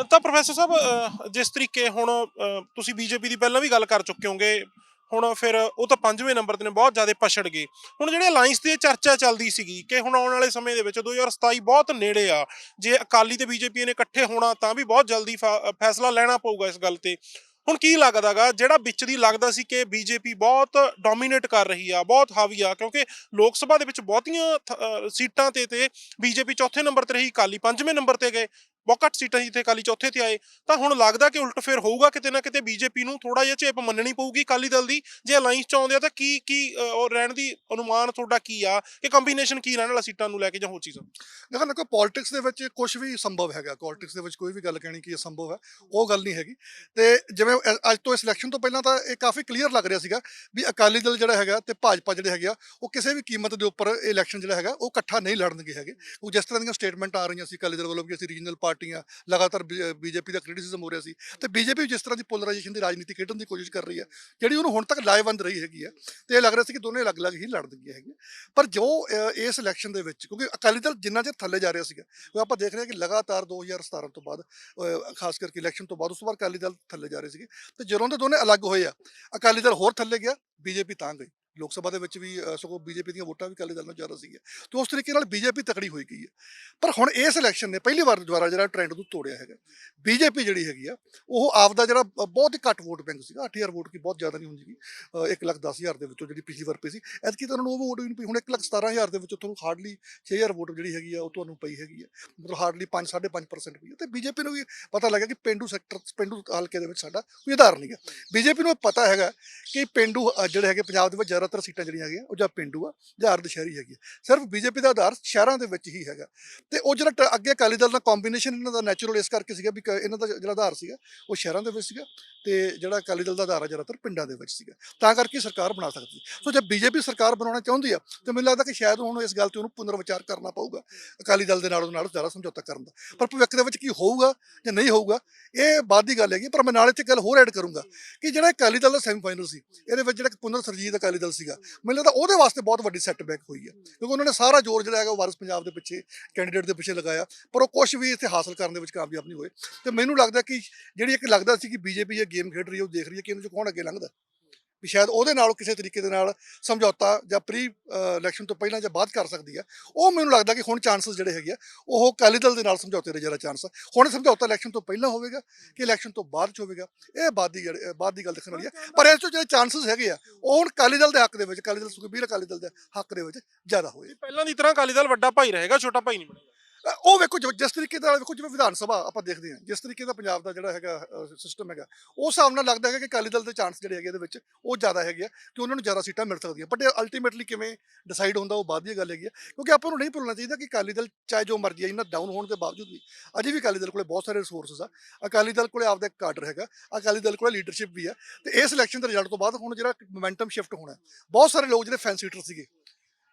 ਤਾਂ ਪ੍ਰੋਫੈਸਰ ਸਾਹਿਬ ਜਿਸ ਤਰੀਕੇ ਹੁਣ ਤੁਸੀਂ ਬੀਜੇਪੀ ਦੀ ਪਹਿਲਾਂ ਵੀ ਗੱਲ ਕਰ ਚੁੱਕੇ ਹੋਗੇ ਹੁਣ ਫਿਰ ਉਹ ਤਾਂ ਪੰਜਵੇਂ ਨੰਬਰ ਤੇ ਨੇ, ਬਹੁਤ ਜ਼ਿਆਦਾ ਪਛੜ ਗਏ। ਹੁਣ ਜਿਹੜੇ ਅਲਾਈਅੰਸ ਦੀ ਚਰਚਾ ਚੱਲਦੀ ਸੀਗੀ ਕਿ ਹੁਣ ਆਉਣ ਵਾਲੇ ਸਮੇਂ ਦੇ ਵਿੱਚ 2027 ਬਹੁਤ ਨੇੜੇ ਆ, ਜੇ ਅਕਾਲੀ ਤੇ ਬੀਜੇਪੀ ਨੇ ਇਕੱਠੇ ਹੋਣਾ ਤਾਂ ਵੀ ਬਹੁਤ ਜਲਦੀ ਫਾ- ਫੈਸਲਾ ਲੈਣਾ ਪਊਗਾ ਇਸ ਗੱਲ ਤੇ। ਹੁਣ ਕੀ ਲੱਗਦਾਗਾ, ਜਿਹੜਾ ਵਿੱਚ ਦੀ ਲੱਗਦਾ ਸੀ ਕਿ ਬੀਜੇਪੀ ਬਹੁਤ ਡੋਮੀਨੇਟ ਕਰ ਰਹੀ ਆ, ਬਹੁਤ ਹਾਵੀ ਆ, ਕਿਉਂਕਿ ਲੋਕ ਸਭਾ ਦੇ ਵਿੱਚ ਬਹੁਤੀਆਂ ਸੀਟਾਂ ਤੇ ਤੇ ਬੀਜੇਪੀ ਚੌਥੇ ਨੰਬਰ ਤੇ ਰਹੀ, ਅਕਾਲੀ ਪੰਜਵੇਂ ਨੰਬਰ ਤੇ ਗਏ। ਬਹੁਤ ਘੱਟ ਸੀਟਾਂ ਜਿੱਥੇ ਅਕਾਲੀ ਚੌਥੇ ਤੇ ਆਏ। ਤਾਂ ਹੁਣ ਲੱਗਦਾ ਕਿ ਉਲਟ ਫੇਰ ਹੋਊਗਾ ਕਿਤੇ ਨਾ ਕਿਤੇ ਬੀਜੇਪੀ ਨੂੰ ਥੋੜਾ ਜਿਹਾ ਝੇਪ ਮੰਨਣੀ ਪਊਗੀ ਅਕਾਲੀ ਦਲ ਦੀ। ਜੇ ਅਲਾਈਅੰਸ ਚ ਆਉਂਦੇ ਆ ਤਾਂ ਕੀ ਕੀ ਉਹ ਰਹਿਣ ਦੀ ਅਨੁਮਾਨ ਤੁਹਾਡਾ ਕੀ ਆ? ਕਿ ਕੰਬੀਨੇਸ਼ਨ ਕੀ ਰਹਿਣ ਵਾਲਾ ਸੀਟਾਂ ਨੂੰ ਲੈ ਕੇ ਜਾਂ ਹੋਰ ਚੀਜ਼ਾਂ? ਦੇਖੋ ਦੇਖੋ ਪੋਲਿਟਿਕਸ ਦੇ ਵਿੱਚ ਕੁਝ ਵੀ ਸੰਭਵ ਹੈਗਾ। ਪੋਲਿਟਿਕਸ ਦੇ ਵਿੱਚ ਕੋਈ ਵੀ ਗੱਲ ਕਹਿਣੀ ਕਿ ਇਹ ਸੰਭਵ ਹੈ, ਉਹ ਗੱਲ ਨਹੀਂ ਹੈਗੀ। ਤੇ ਜਿਵੇਂ ਅੱਜ ਤੋਂ ਇਸ ਇਲੈਕਸ਼ਨ ਤੋਂ ਪਹਿਲਾਂ ਤਾਂ ਇਹ ਕਾਫੀ ਕਲੀਅਰ ਲੱਗ ਰਿਹਾ ਸੀਗਾ ਵੀ ਅਕਾਲੀ ਦਲ ਜਿਹੜਾ ਹੈਗਾ ਤੇ ਭਾਜਪਾ ਜਿਹੜੇ ਹੈਗੇ ਆ, ਉਹ ਕਿਸੇ ਵੀ ਕੀਮਤ ਦੇ ਉੱਪਰ ਇਹ ਇਲੈਕਸ਼ਨ ਜਿਹੜਾ ਹੈਗਾ, ਉਹ ਇਕੱਠਾ ਨਹੀਂ ਲੜਨਗੇ ਹੈਗੇ। ਉਹ ਜਿਸ ਤਰ੍ਹਾਂ ਦੀਆਂ ਸਟੇਟਮੈਂਟ ਆ ਰਹੀਆਂ ਸੀ ਅਕਾਲੀ ਦਲ ਵੱਲੋਂ ਵੀ, ਅਸੀਂ ਰੀਜਨਲ ਪਾਰਟੀਆਂ, ਲਗਾਤਾਰ ਬੀਜੇਪੀ ਦਾ ਕ੍ਰਿਟਿਸਿਜ਼ਮ ਹੋ ਰਿਹਾ ਸੀ। ਤੇ ਬੀਜੇਪੀ ਜਿਸ ਤਰ੍ਹਾਂ ਦੀ ਪੋਲਰਾਈਜੇਸ਼ਨ ਦੀ ਰਾਜਨੀਤੀ ਖੇਡਣ ਦੀ ਕੋਸ਼ਿਸ਼ ਕਰ ਰਹੀ ਹੈ, ਜਿਹੜੀ ਉਹਨੂੰ ਹੁਣ ਤੱਕ ਲਾਹੇਵੰਦ ਰਹੀ ਹੈਗੀ ਹੈ, ਤੇ ਇਹ ਲੱਗ ਰਿਹਾ ਸੀ ਕਿ ਦੋਨੇ ਅਲੱਗ-ਅਲੱਗ ਹੀ ਲੜਨਗੀਆਂ ਹੈਗੀਆਂ। ਪਰ ਜੋ ਇਸ ਇਲੈਕਸ਼ਨ ਦੇ ਵਿੱਚ, ਕਿਉਂਕਿ ਅਕਾਲੀ ਦਲ ਜਿੰਨਾ ਚਿਰ ਥੱਲੇ ਜਾ ਰਿਹਾ ਸੀਗਾ ਉਹ ਆਪਾਂ ਦੇਖ ਰਹੇ ਹਾਂ ਕਿ ਲਗਾਤਾਰ 2017 ਤੋਂ ਬਾਅਦ ਖਾਸ ਕਰਕੇ ਇਲੈਕਸ਼ਨ ਤੋਂ ਬਾਅਦ, ਉਸ ਤੋਂ ਬਾਅਦ ਅਕਾਲੀ ਦਲ ਥੱਲੇ ਜਾ ਰਹੇ ਸੀਗੇ। ਤੇ ਜਦੋਂ ਦੇ ਦੋਨੇ ਅਲੱਗ ਹੋਏ ਆ, ਅਕਾਲੀ ਦਲ ਹੋਰ ਥੱਲੇ ਗਿਆ, ਬੀਜੇਪੀ ਤਾਂ ਗਈ। ਲੋਕ ਸਭਾ ਦੇ ਵਿੱਚ ਵੀ ਅ, ਸਗੋਂ ਬੀਜੇਪੀ ਦੀਆਂ ਵੋਟਾਂ ਵੀ ਅਕਾਲੀ ਦਲ ਨਾਲੋਂ ਜ਼ਿਆਦਾ ਸੀਗੀਆਂ। ਤੇ ਉਸ ਤਰੀਕੇ ਨਾਲ ਬੀਜੇਪੀ ਤਕੜੀ ਹੋਈ ਗਈ ਹੈ। ਪਰ ਹੁਣ ਇਸ ਇਲੈਕਸ਼ਨ ਨੇ ਪਹਿਲੀ ਵਾਰ ਦੁਬਾਰਾ ਜਿਹੜਾ ਟ੍ਰੈਂਡ ਨੂੰ ਤੋੜਿਆ ਹੈਗਾ। ਬੀਜੇਪੀ ਜਿਹੜੀ ਹੈਗੀ ਆ ਉਹ ਆਪਦਾ ਜਿਹੜਾ ਬਹੁਤ ਹੀ ਘੱਟ ਵੋਟ ਬੈਂਕ ਸੀਗਾ। 8000 ਵੋਟ ਕੀ ਬਹੁਤ ਜ਼ਿਆਦਾ ਨਹੀਂ ਹੁੰਦੀ ਇੱਕ ਲੱਖ ਦਸ ਹਜ਼ਾਰ ਦੇ ਵਿੱਚੋਂ ਜਿਹੜੀ ਪਿਛਲੀ ਵਾਰ ਪਈ ਸੀ। ਐਤਕੀ ਤਾਂ ਉਹਨਾਂ ਉਹ ਵੋਟ ਵੀ ਨਹੀਂ ਪਈ। ਹੁਣ ਇੱਕ ਲੱਖ ਸਤਾਰਾਂ ਹਜ਼ਾਰ ਦੇ ਵਿੱਚੋਂ ਤੁਹਾਨੂੰ ਹਾਰਡਲੀ 6000 ਵੋਟ ਜਿਹੜੀ ਹੈਗੀ ਆ ਉਹ ਤੁਹਾਨੂੰ ਪਈ ਹੈਗੀ ਆ। ਮਤਲਬ ਹਾਰਡਲੀ 5 5.5% ਪਈ ਹੈ ਤੇ ਬੀਜੇਪੀ ਨੂੰ ਵੀ ਪਤਾ ਲੱਗਾ ਕਿ ਪਿੰਡੂ ਸੈਕਟਰ ਪਿੰਡੂ ਹਲਕੇ ਦੇ ਵਿੱਚ ਸਾਡਾ ਕੋਈ ਆਧਾਰ ਨਹੀਂ ਗਾ ਬੀਜੇਪੀ ਨੂੰ ਇਹ ਪਤਾ ਹੈਗਾ ਕਿ ਪਿੰਡੂ ਜਿਹੜੇ ਹੈਗੇ ਪੰਜਾਬ ਦੇ ਵਿੱਚ ਜ਼ਿਆਦਾਤਰ ਸੀਟਾਂ ਜਿਹੜੀਆਂ ਹੈਗੀਆਂ, ਉਹ ਜਾਂ ਪਿੰਡੂ ਆ ਜਾਂ ਅਰਧ ਸ਼ਹਿਰੀ ਹੈਗੀ ਆ। ਸਿਰਫ ਬੀਜੇਪੀ ਦਾ ਆਧਾਰ ਸ਼ਹਿਰਾਂ ਦੇ ਵਿੱਚ ਹੀ ਹੈਗਾ। ਤੇ ਉਹ ਜਿਹੜਾ ਟ- ਅੱਗੇ ਅਕਾਲੀ ਦਲ ਦਾ ਕੰਬੀਨੇਸ਼ਨ ਇਹਨਾਂ ਦਾ ਨੈਚੁਰਲ ਇਸ ਕਰਕੇ ਸੀਗਾ ਵੀ ਕ- ਇਹਨਾਂ ਦਾ ਜਿਹੜਾ ਆਧਾਰ ਸੀਗਾ, ਉਹ ਸ਼ਹਿਰਾਂ ਦੇ ਵਿੱਚ ਸੀਗਾ ਤੇ ਜਿਹੜਾ ਅਕਾਲੀ ਦਲ ਦਾ ਆਧਾਰ ਆ ਜ਼ਿਆਦਾਤਰ ਪਿੰਡਾਂ ਦੇ ਵਿੱਚ ਸੀਗਾ। ਤਾਂ ਕਰਕੇ ਸਰਕਾਰ ਬਣਾ ਸਕਦੀ ਸੋ। ਜੇ ਬੀਜੇਪੀ ਸਰਕਾਰ ਬਣਾਉਣਾ ਚਾਹੁੰਦੀ ਆ, ਤੇ ਮੈਨੂੰ ਲੱਗਦਾ ਕਿ ਸ਼ਾਇਦ ਹੁਣ ਇਸ ਗੱਲ ਤੇ ਉਹਨੂੰ ਪੁਨਰ ਵਿਚਾਰ ਕਰਨਾ ਪਊਗਾ, ਅਕਾਲੀ ਦਲ ਦੇ ਨਾਲ ਨਾਲੋਂ ਨਾਲ ਜ਼ਿਆਦਾ ਸਮਝੌਤਾ ਕਰਨ ਦਾ। ਪਰ ਭਵਿੱਖ ਦੇ ਵਿੱਚ ਕੀ ਹੋਊਗਾ ਜਾਂ ਨਹੀਂ ਹੋਊਗਾ, ਇਹ ਬਾਅਦ ਦੀ ਗੱਲ ਹੈਗੀ ਪਰ ਮੈਂ ਨਾਲ ਇੱਥੇ ਗੱਲ ਹੋਰ ਐਡ ਕਰੂੰਗਾ ਕਿ ਜਿਹੜਾ ਅਕਾਲੀ ਦਲ ਦਾ ਸੈਮੀਫਾਈਨਲ ਸੀ, ਇਹਦੇ ਵਿੱਚ ਜਿਹੜਾ ਪੁਨਰ ਸਰਜੀਤ ਅਕਾਲੀ ਦਲ ਸੀਗਾ। ਮੈਨੂੰ ਲੱਗਦਾ ਉਹਦੇ ਵਾਸਤੇ ਬਹੁਤ ਵੱਡੀ ਸੈਟਬੈਕ ਹੋਈ ਹੈ। ਕਿਉਂਕਿ ਉਹਨਾਂ ਨੇ ਸਾਰਾ ਜ਼ੋਰ ਜਿਹੜਾ ਹੈਗਾ ਉਹ ਵਾਰਿਸ ਪੰਜਾਬ ਦੇ ਪਿੱਛੇ ਕੈਂਡੀਡੇਟ ਦੇ ਪਿੱਛੇ ਲਗਾਇਆ। ਪਰ ਉਹ ਕੁਝ ਵੀ ਇੱਥੇ ਹਾਸਲ ਕਰਨ ਦੇ ਵਿੱਚ ਕਾਮਯਾਬ ਨਹੀਂ ਹੋਏ। ਤੇ ਮੈਨੂੰ ਲੱਗਦਾ ਕਿ ਜਿਹੜੀ ਇੱਕ ਲੱਗਦਾ ਸੀ ਕਿ ਬੀਜੇਪੀ ਇਹ ਗੇਮ ਖੇਡ ਰਹੀ ਹੈ, ਉਹ ਦੇਖ ਰਹੀ ਹੈ ਕਿ ਇਹਨਾਂ 'ਚ ਕੌਣ ਅੱਗੇ ਲੰਘਦਾ। ਵੀ ਸ਼ਾਇਦ ਉਹਦੇ ਨਾਲ ਕਿਸੇ ਤਰੀਕੇ ਦੇ ਨਾਲ ਸਮਝੌਤਾ ਜਾਂ ਪ੍ਰੀ ਇਲੈਕਸ਼ਨ ਤੋਂ ਪਹਿਲਾਂ ਜਾਂ ਬਾਅਦ ਕਰ ਸਕਦੀ ਹੈ। ਉਹ ਮੈਨੂੰ ਲੱਗਦਾ ਕਿ ਹੁਣ ਚਾਂਸਸ ਜਿਹੜੇ ਹੈਗੇ ਆ ਉਹ ਅਕਾਲੀ ਦਲ ਦੇ ਨਾਲ ਸਮਝੌਤੇ ਦੇ ਜ਼ਿਆਦਾ ਚਾਂਸ ਆ। ਹੁਣ ਸਮਝੌਤਾ ਇਲੈਕਸ਼ਨ ਤੋਂ ਪਹਿਲਾਂ ਹੋਵੇਗਾ ਕਿ ਇਲੈਕਸ਼ਨ ਤੋਂ ਬਾਅਦ ਚ ਹੋਵੇਗਾ? ਇਹ ਬਾਅਦ ਦੀ ਬਾਅਦ ਦੀ ਗੱਲ ਦੇਖਣ ਵਾਲੀ ਹੈ ਪਰ ਇਸ ਤੋਂ ਜਿਹੜੇ ਚਾਂਸਸ ਹੈਗੇ ਆ ਉਹ ਹੁਣ ਅਕਾਲੀ ਦਲ ਦੇ ਹੱਕ ਦੇ ਵਿੱਚ ਅਕਾਲੀ ਦਲ ਸੁਖਬੀਰ ਅਕਾਲੀ ਦਲ ਦੇ ਹੱਕ ਦੇ ਵਿੱਚ ਜ਼ਿਆਦਾ ਹੋਏ। ਪਹਿਲਾਂ ਦੀ ਤਰ੍ਹਾਂ ਅਕਾਲੀ ਦਲ ਵੱਡਾ ਭਾਈ ਰਹੇਗਾ ਛੋਟਾ ਭਾਈ ਨਹੀਂ ਬਣੇਗਾ। ਉਹ ਵੇਖੋ ਜਿਵੇਂ- ਜਿਸ ਤਰੀਕੇ ਦਾ ਵੇਖੋ ਜਿਵੇਂ ਵਿਧਾਨ ਸਭਾ ਆਪਾਂ ਦੇਖਦੇ ਹਾਂ, ਜਿਸ ਤਰੀਕੇ ਦਾ ਪੰਜਾਬ ਦਾ ਜਿਹੜਾ ਹੈਗਾ ਸਿਸਟਮ ਹੈਗਾ ਉਸ ਹਿਸਾਬ ਨਾਲ ਲੱਗਦਾ ਹੈਗਾ ਕਿ ਅਕਾਲੀ ਦਲ ਦੇ ਚਾਂਸ ਜਿਹੜੇ ਹੈਗੇ ਇਹਦੇ ਵਿੱਚ ਉਹ ਜ਼ਿਆਦਾ ਹੈਗੇ ਆ ਕਿ ਉਹਨਾਂ ਨੂੰ ਜ਼ਿਆਦਾ ਸੀਟਾਂ ਮਿਲ ਸਕਦੀਆਂ। ਬਟ ਅਲਟੀਮੇਟਲੀ ਕਿਵੇਂ ਡਿਸਾਈਡ ਹੁੰਦਾ ਉਹ ਬਾਅਦ ਦੀ ਗੱਲ ਹੈਗੀ ਆ, ਕਿਉਂਕਿ ਆਪਾਂ ਨੂੰ ਨਹੀਂ ਭੁੱਲਣਾ ਚਾਹੀਦਾ ਕਿ ਅਕਾਲੀ ਦਲ ਚਾਹੇ ਜੋ ਮਰਜ਼ੀ ਹੈ ਇਹਨਾਂ ਡਾਊਨ ਹੋਣ ਦੇ ਬਾਵਜੂਦ ਵੀ ਅਜੇ ਵੀ ਅਕਾਲੀ ਦਲ ਕੋਲੇ ਬਹੁਤ ਸਾਰੇ ਰਿਸੋਰਸਸ ਆ। ਅਕਾਲੀ ਦਲ ਕੋਲੇ ਆਪਦਾ ਇੱਕ ਕਾਡਰ ਹੈਗਾ, ਅਕਾਲੀ ਦਲ ਕੋਲੇ ਲੀਡਰਸ਼ਿਪ ਵੀ ਆ ਤੇ ਇਸ ਇਲੈਕਸ਼ਨ ਦੇ ਰਿਜ਼ਲਟ ਤੋਂ ਬਾਅਦ ਹੁਣ ਜਿਹੜਾ ਮੋਮੈਂਟਮ ਸ਼ਿਫਟ ਹੋਣਾ, ਬਹੁਤ ਸਾਰੇ ਲੋਕ ਜਿਹੜੇ ਫੈਨ ਸੀਟਰ ਸੀਗੇ,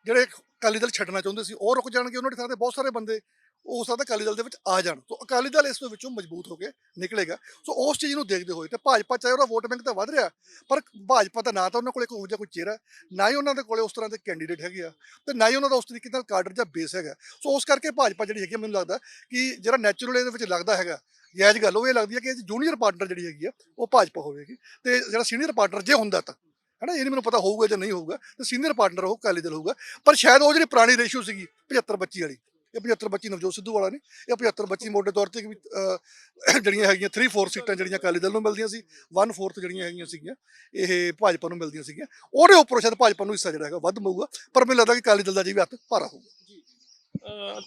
ਜਿਹੜੇ ਅਕਾਲੀ ਦਲ ਛੱਡਣਾ ਚਾਹੁੰਦੇ ਸੀ, ਉਹ ਰੁਕ ਜਾਣਗੇ, ਉਹਨਾਂ ਦੇ ਥਾਂ ਤੇ ਬਹੁਤ ਸਾਰੇ ਬੰਦੇ ਉਹ ਸਕਦਾ ਅਕਾਲੀ ਦਲ ਦੇ ਵਿੱਚ ਆ ਜਾਣ। ਤੋਂ ਅਕਾਲੀ ਦਲ ਇਸ ਦੇ ਵਿੱਚੋਂ ਮਜ਼ਬੂਤ ਹੋ ਕੇ ਨਿਕਲੇਗਾ। ਸੋ ਉਸ ਚੀਜ਼ ਨੂੰ ਦੇਖਦੇ ਹੋਏ ਤੇ ਭਾਜਪਾ ਚਾਹੇ ਉਹਦਾ ਵੋਟ ਬੈਂਕ ਤਾਂ ਵੱਧ ਰਿਹਾ ਪਰ ਭਾਜਪਾ ਦਾ ਨਾ ਤਾਂ ਉਹਨਾਂ ਕੋਲੇ ਕੋਈ ਜਿਹਾ ਕੋਈ ਚਿਹਰਾ ਨਾ ਹੀ ਉਹਨਾਂ ਦੇ ਕੋਲੇ ਉਸ ਤਰ੍ਹਾਂ ਦੇ ਕੈਂਡੀਡੇਟ ਹੈਗੇ ਆ ਤੇ ਨਾ ਹੀ ਉਹਨਾਂ ਦਾ ਉਸ ਤਰੀਕੇ ਨਾਲ ਕਾਡਰ ਜਾਂ ਬੇਸ ਹੈਗਾ। ਸੋ ਉਸ ਕਰਕੇ ਭਾਜਪਾ ਜਿਹੜੀ ਹੈਗੀ ਆ, ਮੈਨੂੰ ਲੱਗਦਾ ਕਿ ਜਿਹੜਾ ਨੈਚੁਰਲ ਇਹਦੇ ਵਿੱਚ ਲੱਗਦਾ ਹੈਗਾ ਜਾਇਜ਼ ਗੱਲ ਉਹ ਇਹ ਲੱਗਦੀ ਹੈ ਕਿ ਜੂਨੀਅਰ ਪਾਰਟਨਰ ਜਿਹੜੀ ਹੈਗੀ ਆ ਉਹ ਭਾਜਪਾ ਹੋਵੇਗੀ ਤੇ ਜਿਹੜਾ ਸੀਨੀਅਰ ਪਾਰਟਨਰ ਜੇ ਹੁੰਦਾ ਤਾਂ ਹਨਾ ਇਹ ਨਹੀਂ ਮੈਨੂੰ ਪਤਾ ਹੋਊਗਾ ਜਾਂ ਨਹੀਂ ਹੋਊਗਾ ਤੇ ਸੀਨੀਅਰ ਪਾਰਟਨਰ ਉਹ ਅਕਾਲੀ ਦਲ ਹੋਊਗਾ ਪਰ ਸ਼ਾਇਦ ਉਹ ਜਿਹੜੀ ਪੁਰਾਣੀ ਰੇਸ਼ੋ ਸੀਗੀ 75 25 ਵਾਲੀ ਇਹ 75 25 ਨਵਜੋਤ ਸਿੱਧੂ ਵਾਲਾ ਨਹੀਂ ਇਹ 75 25 ਮੋਟੇ ਤੌਰ ਤੇ ਜਿਹੜੀਆਂ ਹੈਗੀਆਂ 3/4 ਸੀਟਾਂ ਜਿਹੜੀਆਂ ਅਕਾਲੀ ਦਲ ਨੂੰ ਮਿਲਦੀਆਂ ਸੀ 1/4 ਜਿਹੜੀਆਂ ਹੈਗੀਆਂ ਸੀਗੀਆਂ ਇਹ ਭਾਜਪਾ ਨੂੰ ਮਿਲਦੀਆਂ ਸੀਗੀਆਂ। ਉਹਦੇ ਉੱਪਰ ਸ਼ਾਇਦ ਭਾਜਪਾ ਨੂੰ ਹਿੱਸਾ ਜਿਹੜਾ ਹੈਗਾ ਵੱਧ ਮਿਲੂਗਾ ਪਰ ਮੈਨੂੰ ਲੱਗਦਾ ਕਿ ਅਕਾਲੀ ਦਲ ਦਾ ਜੀ ਵੀ ਹੱਥ ਭਾਰਾ ਹੋਊਗਾ।